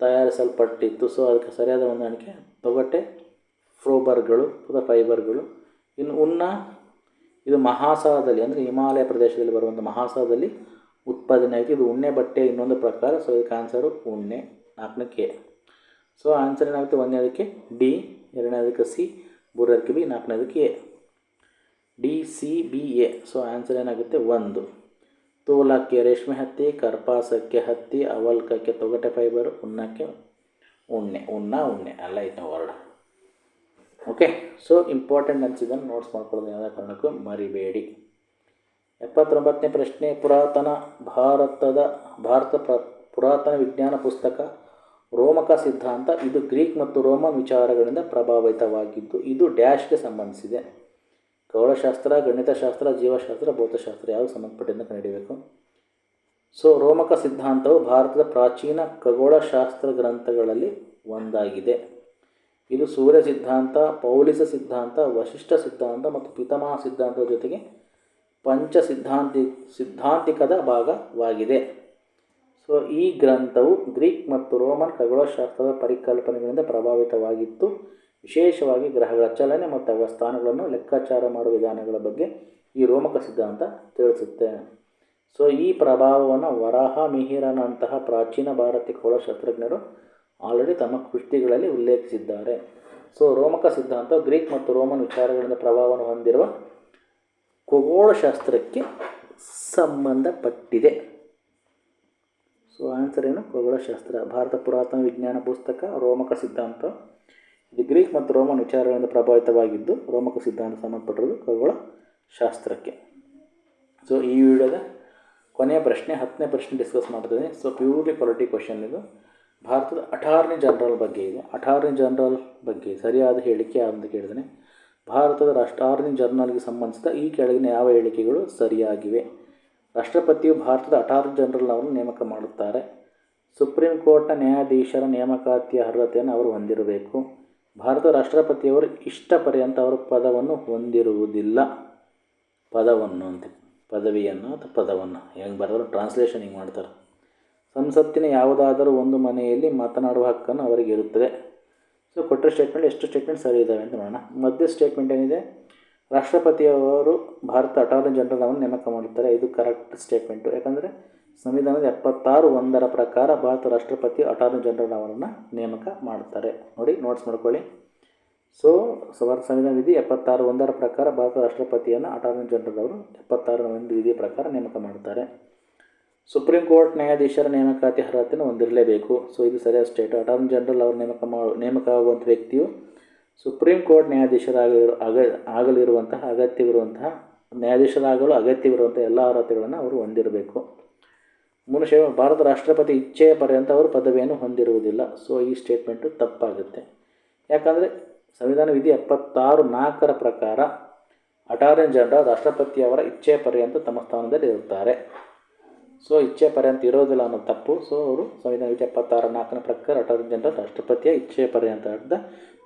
ತಯಾರಿಸಲ್ಪಟ್ಟಿತ್ತು. ಸೊ ಅದಕ್ಕೆ ಸರಿಯಾದ ಹೊಂದಾಣಿಕೆ ತೊಗಟೆ, ಫ್ರೋಬರ್ಗಳು, ಅಥವಾ ಫೈಬರ್ಗಳು. ಇನ್ನು ಉನ್ನ, ಇದು ಮಹಾಸಾದಲ್ಲಿ ಅಂದರೆ ಹಿಮಾಲಯ ಪ್ರದೇಶದಲ್ಲಿ ಬರುವಂಥ ಮಹಾಸಾದಲ್ಲಿ ಉತ್ಪಾದನೆ ಆಯಿತು. ಇದು ಉಣ್ಣೆ ಬಟ್ಟೆ ಇನ್ನೊಂದು ಪ್ರಕಾರ. ಸೊ ಇದಕ್ಕೆ ಆನ್ಸರು ಉಣ್ಣೆ, ನಾಲ್ಕನೇ ಕೆ. ಸೊ ಆನ್ಸರ್ ಏನಾಗುತ್ತೆ? ಒಂದನೇದಕ್ಕೆ ಡಿ ಎರಡನೇದಕ್ಕೆ ಸಿ ಮೂರನೇದಕ್ಕೆ B ನಾಲ್ಕನೇದಕ್ಕೆ A. D, C, B, A. So answer ಏನಾಗುತ್ತೆ? ಒಂದು. ತೋಲಕ್ಕೆ ರೇಷ್ಮೆ ಹತ್ತಿ, ಕರ್ಪಾಸಕ್ಕೆ ಹತ್ತಿ, ಅವಲ್ಕಕ್ಕೆ ತೊಗಟೆ ಫೈಬರ್ ಉಣ್ಣಕ್ಕೆ ಉಣ್ಣೆ, ಉಣ್ಣ, ಉಣ್ಣೆ. ಅಲ್ಲ ಇದು ವರ್ಡ್ ಓಕೆ ಸೊ ಇಂಪಾರ್ಟೆಂಟ್ ಅನಿಸಿದ್ದನ್ನು ನೋಟ್ಸ್ ಮಾಡ್ಕೊಳ್ಳೋದು ಯಾವುದೇ ಕಾರಣಕ್ಕೂ ಮರಿಬೇಡಿ. ಎಪ್ಪತ್ತೊಂಬತ್ತನೇ ಪ್ರಶ್ನೆ, ಪುರಾತನ ಭಾರತದ, ಭಾರತ ಪ್ರ, ಪುರಾತನ ವಿಜ್ಞಾನ ಪುಸ್ತಕ, ರೋಮಕ ಸಿದ್ಧಾಂತ. ಇದು ಗ್ರೀಕ್ ಮತ್ತು ರೋಮನ್ ವಿಚಾರಗಳಿಂದ ಪ್ರಭಾವಿತವಾಗಿದ್ದು, ಇದು ಡ್ಯಾಶ್ಗೆ ಸಂಬಂಧಿಸಿದೆ. ಖಗೋಳಶಾಸ್ತ್ರ ಗಣಿತಶಾಸ್ತ್ರ, ಜೀವಶಾಸ್ತ್ರ, ಭೌತಶಾಸ್ತ್ರ ಯಾವ ಸಂಬಂಧಪಟ್ಟಿಂದ ಕಂಡುಹಿಡಿಯಬೇಕು ಸೊ ರೋಮಕ ಸಿದ್ಧಾಂತವು ಭಾರತದ ಪ್ರಾಚೀನ ಖಗೋಳಶಾಸ್ತ್ರ ಗ್ರಂಥಗಳಲ್ಲಿ ಒಂದಾಗಿದೆ. ಇದು ಸೂರ್ಯ ಸಿದ್ಧಾಂತ, ಪೌಲಿಸ ಸಿದ್ಧಾಂತ ವಶಿಷ್ಠ ಸಿದ್ಧಾಂತ ಮತ್ತು ಪಿತಾಮಹ ಸಿದ್ಧಾಂತದ ಜೊತೆಗೆ ಪಂಚ ಸಿದ್ಧಾಂತಿ, ಸಿದ್ಧಾಂತಿಕದ ಭಾಗವಾಗಿದೆ. ಸೊ ಈ ಗ್ರಂಥವು ಗ್ರೀಕ್ ಮತ್ತು ರೋಮನ್ ಖಗೋಳಶಾಸ್ತ್ರದ ಪರಿಕಲ್ಪನೆಗಳಿಂದ ಪ್ರಭಾವಿತವಾಗಿತ್ತು. ವಿಶೇಷವಾಗಿ ಗ್ರಹಗಳ ಚಲನೆ ಮತ್ತು ಅವರ ಸ್ಥಾನಗಳನ್ನು ಲೆಕ್ಕಾಚಾರ ಮಾಡುವ ವಿಧಾನಗಳ ಬಗ್ಗೆ ಈ ರೋಮಕ ಸಿದ್ಧಾಂತ ತಿಳಿಸುತ್ತೆ. ಸೊ ಈ ಪ್ರಭಾವವನ್ನು ವರಾಹ ಮಿಹಿರನಂತಹ ಪ್ರಾಚೀನ ಭಾರತೀಯ ಖಗೋಳಶಾಸ್ತ್ರಜ್ಞರು ಆಲ್ರೆಡಿ ತಮ್ಮ ಕೃಷ್ಟಿಗಳಲ್ಲಿ ಉಲ್ಲೇಖಿಸಿದ್ದಾರೆ. ಸೊ ರೋಮಕ ಸಿದ್ಧಾಂತ ಗ್ರೀಕ್ ಮತ್ತು ರೋಮನ್ ವಿಚಾರಗಳಿಂದ ಪ್ರಭಾವವನ್ನು ಹೊಂದಿರುವ ಖಗೋಳಶಾಸ್ತ್ರಕ್ಕೆ ಸಂಬಂಧಪಟ್ಟಿದೆ. ಸೊ ಆನ್ಸರ್ ಏನು? ಖಗೋಳಶಾಸ್ತ್ರ ಭಾರತ ಪುರಾತನ ವಿಜ್ಞಾನ ಪುಸ್ತಕ, ರೋಮಕ ಸಿದ್ಧಾಂತ. ಇದು ಗ್ರೀಕ್ ಮತ್ತು ರೋಮನ್ ವಿಚಾರಗಳಿಂದ ಪ್ರಭಾವಿತವಾಗಿದ್ದು ರೋಮಕ ಸಿದ್ಧಾಂತ ಸಂಬಂಧಪಟ್ಟಿರೋದು ಖಗೋಳ ಶಾಸ್ತ್ರಕ್ಕೆ. ಸೊ ಈ ವಿಡಿಯೋದ ಕೊನೆಯ ಪ್ರಶ್ನೆ, ಹತ್ತನೇ ಪ್ರಶ್ನೆ ಡಿಸ್ಕಸ್ ಮಾಡ್ತಿದ್ದೀನಿ. ಸೊ ಪ್ಯೂರ್ಲಿ ಪೊಲಿಟಿ ಕ್ವಶನ್ ಇದು. ಭಾರತದ ಅಟಾರ್ನಿ ಜನರಲ್ ಬಗ್ಗೆ ಇದೆ. ಅಟಾರ್ನಿ ಜನರಲ್ ಬಗ್ಗೆ ಸರಿಯಾದ ಹೇಳಿಕೆ ಅಂತ ಕೇಳಿದರೆ ಭಾರತದ ರಾಷ್ಟ್ರಾರನೇ ಜನರಲ್ಗೆ ಸಂಬಂಧಿಸಿದ ಈ ಕೆಳಗಿನ ಯಾವ ಹೇಳಿಕೆಗಳು ಸರಿಯಾಗಿವೆ? ರಾಷ್ಟ್ರಪತಿಯು ಭಾರತದ ಅಟಾರ್ನಿ ಜನರಲ್ ನೇಮಕ ಮಾಡುತ್ತಾರೆ. ಸುಪ್ರೀಂ ಕೋರ್ಟ್ನ ನ್ಯಾಯಾಧೀಶರ ನೇಮಕಾತಿಯ ಅರ್ಹತೆಯನ್ನು ಅವರು ಹೊಂದಿರಬೇಕು. ಭಾರತ ರಾಷ್ಟ್ರಪತಿಯವರು ಇಷ್ಟ ಪರ್ಯಂತ ಅವರು ಪದವನ್ನು ಹೊಂದಿರುವುದಿಲ್ಲ. ಪದವನ್ನು ಅಂತ. ಪದವಿಯನ್ನು ಅಥವಾ ಪದವನ್ನು. ಹೆಂಗೆ ಬರೆದ್ರು ಟ್ರಾನ್ಸ್ಲೇಷನ್ ಹಿಂಗೆ ಮಾಡ್ತಾರೆ. ಸಂಸತ್ತಿನ ಯಾವುದಾದರೂ ಒಂದು ಮನೆಯಲ್ಲಿ ಮಾತನಾಡುವ ಹಕ್ಕನ್ನು ಅವರಿಗೆ ಇರುತ್ತದೆ. ಸೊ ಕೊಟ್ಟ ಸ್ಟೇಟ್ಮೆಂಟ್ ಎಷ್ಟು ಸ್ಟೇಟ್ಮೆಂಟ್ ಸರಿ ಇದ್ದಾವೆ ಅಂತ ನೋಡೋಣ. ಮಧ್ಯ ಸ್ಟೇಟ್ಮೆಂಟ್ ಏನಿದೆ? ರಾಷ್ಟ್ರಪತಿಯವರು ಭಾರತ ಅಟಾರ್ನಿ ಜನರಲ್ ಅವರನ್ನು ನೇಮಕ ಮಾಡುತ್ತಾರೆ ಇದು ಕರೆಕ್ಟ್ ಸ್ಟೇಟ್ಮೆಂಟು ಯಾಕಂದರೆ ಸಂವಿಧಾನದ ಎಪ್ಪತ್ತಾರು ಒಂದರ ಪ್ರಕಾರ ಭಾರತ ರಾಷ್ಟ್ರಪತಿ ಅಟಾರ್ನಿ ಜನರಲ್ ಅವರನ್ನು ನೇಮಕ ಮಾಡ್ತಾರೆ. ನೋಡಿ ನೋಟ್ಸ್ ಮಾಡ್ಕೊಳ್ಳಿ ಸೊ ಭಾರತ ಸಂವಿಧಾನ ವಿಧಿ ಎಪ್ಪತ್ತಾರು ಒಂದರ ಪ್ರಕಾರ ಭಾರತ ರಾಷ್ಟ್ರಪತಿಯನ್ನು ಅಟಾರ್ನಿ ಜನರಲ್ ಅವರು ಎಪ್ಪತ್ತಾರು ಒಂದು ವಿಧಿಯ ಪ್ರಕಾರ ನೇಮಕ ಮಾಡ್ತಾರೆ. ಸುಪ್ರೀಂ ಕೋರ್ಟ್ ನ್ಯಾಯಾಧೀಶರ ನೇಮಕಾತಿ ಅರ್ಹತೆಯನ್ನು ಹೊಂದಿರಲೇಬೇಕು. ಸೊ ಇದು ಸರಿಯಾದ ಸ್ಟೇಟ್ ಅಟಾರ್ನಿ ಜನರಲ್ ಅವರು ನೇಮಕ ಮಾ, ನೇಮಕ ಆಗುವಂಥ ವ್ಯಕ್ತಿಯು ಸುಪ್ರೀಂ ಕೋರ್ಟ್ ನ್ಯಾಯಾಧೀಶರಾಗಿರೋ ಅಗ, ಆಗಲಿರುವಂತಹ ಅಗತ್ಯವಿರುವಂತಹ, ನ್ಯಾಯಾಧೀಶರಾಗಲು ಅಗತ್ಯವಿರುವಂಥ ಎಲ್ಲ ಅರ್ಹತೆಗಳನ್ನು ಅವರು ಹೊಂದಿರಬೇಕು. ಮನುಷ್ಯ ಭಾರತ ರಾಷ್ಟ್ರಪತಿ ಇಚ್ಛೆಯ ಪರ್ಯಂತ ಅವರು ಪದವಿಯನ್ನು ಹೊಂದಿರುವುದಿಲ್ಲ. ಸೊ ಈ ಸ್ಟೇಟ್ಮೆಂಟು ತಪ್ಪಾಗುತ್ತೆ. ಯಾಕಂದರೆ ಸಂವಿಧಾನ ವಿಧಿ ಎಪ್ಪತ್ತಾರು ನಾಲ್ಕರ ಪ್ರಕಾರ ಅಟಾರ್ನಿ ಜನರಲ್ ರಾಷ್ಟ್ರಪತಿಯವರ ಇಚ್ಛೆಯ ಪರ್ಯಂತ ತಮ್ಮ ಸ್ಥಾನದಲ್ಲಿ ಇರುತ್ತಾರೆ. ಸೊ ಇಚ್ಛೆ ಪರ್ಯಂತ ಇರೋದಿಲ್ಲ ಅನ್ನೋ ತಪ್ಪು. ಸೊ ಅವರು ಸಂವಿಧಾನ ವಿಧಿ ಎಪ್ಪತ್ತಾರು ನಾಲ್ಕನ ಪ್ರಕಾರ ಅಟಾರ್ನಿ ಜನರಲ್ ರಾಷ್ಟ್ರಪತಿಯ ಇಚ್ಛೆಯ ಪರ್ಯಂತ the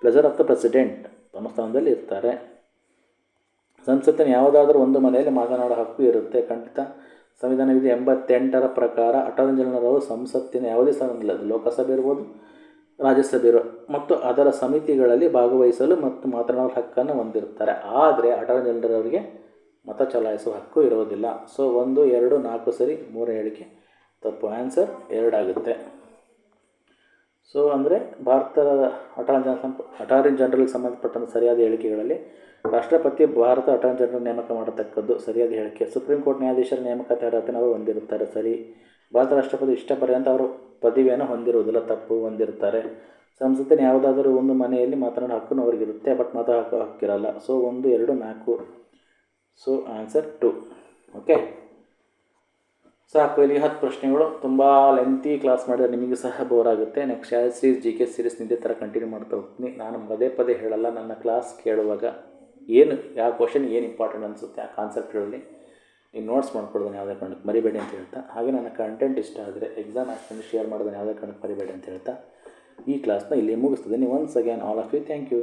pleasure of the president ತಮ್ಮ ಸ್ಥಾನದಲ್ಲಿ ಇರ್ತಾರೆ. ಸಂಸತ್ತಿನ ಯಾವುದಾದ್ರೂ ಒಂದು ಮನೆಯಲ್ಲಿ ಮಾತನಾಡೋ ಹಕ್ಕು ಇರುತ್ತೆ. ಖಂಡಿತ ಸಂವಿಧಾನ ವಿಧಿ ಎಂಬತ್ತೆಂಟರ ಪ್ರಕಾರ ಅಟಾರ್ನಿ ಜನರಲ್ ಸಂಸತ್ತಿನ ಯಾವುದೇ ಸ್ಥಾನದಲ್ಲಿ ಲೋಕಸಭೆ ಇರ್ಬೋದು, ರಾಜ್ಯಸಭೆ ಇರೋ ಮತ್ತು ಅದರ ಸಮಿತಿಗಳಲ್ಲಿ ಭಾಗವಹಿಸಲು ಮತ್ತು ಮಾತನಾಡುವ ಹಕ್ಕನ್ನು ಹೊಂದಿರುತ್ತಾರೆ. ಆದರೆ ಅಟಾರ್ನಿ ಜನರಲ್ ಅವರಿಗೆ ಮತ ಚಲಾಯಿಸುವ ಹಕ್ಕು ಇರುವುದಿಲ್ಲ. ಸೊ ಒಂದು, ಎರಡು, ನಾಲ್ಕು ಸರಿ, ಮೂರು ಹೇಳಿಕೆ ತಪ್ಪು. ಆನ್ಸರ್ ಎರಡಾಗುತ್ತೆ ಸೊ ಅಂದರೆ ಭಾರತದ ಅಟಾರ್ನಿ ಜನರಲ್ ಅಟಾರ್ನಿ ಜನರಲ್ಗೆ ಸಂಬಂಧಪಟ್ಟಂಥ ಸರಿಯಾದ ಹೇಳಿಕೆಗಳಲ್ಲಿ ರಾಷ್ಟ್ರಪತಿ ಭಾರತ ಅಟಾರ್ನಿ ಜನರಲ್ ನೇಮಕ ಮಾಡತಕ್ಕದ್ದು ಸರಿಯಾದ ಹೇಳಿಕೆ. ಸುಪ್ರೀಂ ಕೋರ್ಟ್ ನ್ಯಾಯಾಧೀಶರ ನೇಮಕಾತಿ ಅರ್ಹತೆಯನ್ನು ಅವರು ಹೊಂದಿರುತ್ತಾರೆ. ಸರಿ. ಭಾರತ ರಾಷ್ಟ್ರಪತಿ ಇಷ್ಟ ಪರ್ಯಂತ ಅವರು ಪದವಿಯನ್ನು ಹೊಂದಿರುವುದಿಲ್ಲ, ತಪ್ಪು ಹೊಂದಿರುತ್ತಾರೆ. ಸಂಸತ್ತಿನ ಯಾವುದಾದರೂ ಒಂದು ಮನೆಯಲ್ಲಿ ಮಾತನಾಡೋ ಹಕ್ಕನ್ನು ಅವರಿಗಿರುತ್ತೆ ಬಟ್ ಮಾತಾಡೋ ಹಕ್ಕಿರಲ್ಲ. ಸೊ ಒಂದು, ಎರಡು, ನಾಲ್ಕು. ಸೊ ಆನ್ಸರ್ ಟು ಓಕೆ ಸಾಕು ಇಲ್ಲಿ ಹತ್ತು ಪ್ರಶ್ನೆಗಳು ತುಂಬ ಲೆಂತಿ ಕ್ಲಾಸ್ ಮಾಡಿದರೆ ನಿಮಗೆ ಸಹ ಬೋರ್ ಆಗುತ್ತೆ. ನೆಕ್ಸ್ಟ್ ಯಾವ ಸೀರೀಸ್ ಜಿ ಕೆ ಸೀರೀಸ್ ಇದೇ ಥರ ಕಂಟಿನ್ಯೂ ಮಾಡ್ತಾ ಹೋಗ್ತೀನಿ. ನಾನು ಪದೇ ಪದೇ ಹೇಳಲ್ಲ, ನನ್ನ ಕ್ಲಾಸ್ ಕೇಳುವಾಗ ಏನು, ಯಾವ ಕ್ವಶನ್ ಏನು ಇಂಪಾರ್ಟೆಂಟ್ ಅನಿಸುತ್ತೆ ಆ ಕಾನ್ಸೆಪ್ಟ್ಗಳಲ್ಲಿ ನೀವು ನೋಟ್ಸ್ ಮಾಡ್ಕೊಡೋದನ್ನು ಯಾವುದೇ ಕಾರಣಕ್ಕೆ ಮರಿಬೇಡಿ ಅಂತ ಹೇಳ್ತಾ. ಹಾಗೆ ನನ್ನ ಕಂಟೆಂಟ್ ಇಷ್ಟ ಆದರೆ ಎಕ್ಸಾಮ್ ಆಗ್ತಾನೆ ಶೇರ್ ಮಾಡೋದನ್ನು ಯಾವುದೇ ಕಾರಣಕ್ಕೆ ಮರಿಬೇಡಿ ಅಂತ ಹೇಳ್ತಾ ಈ ಕ್ಲಾಸ್ನ ಇಲ್ಲಿ ಮುಗಿಸ್ತದೆ ನೀವು once again all of you thank you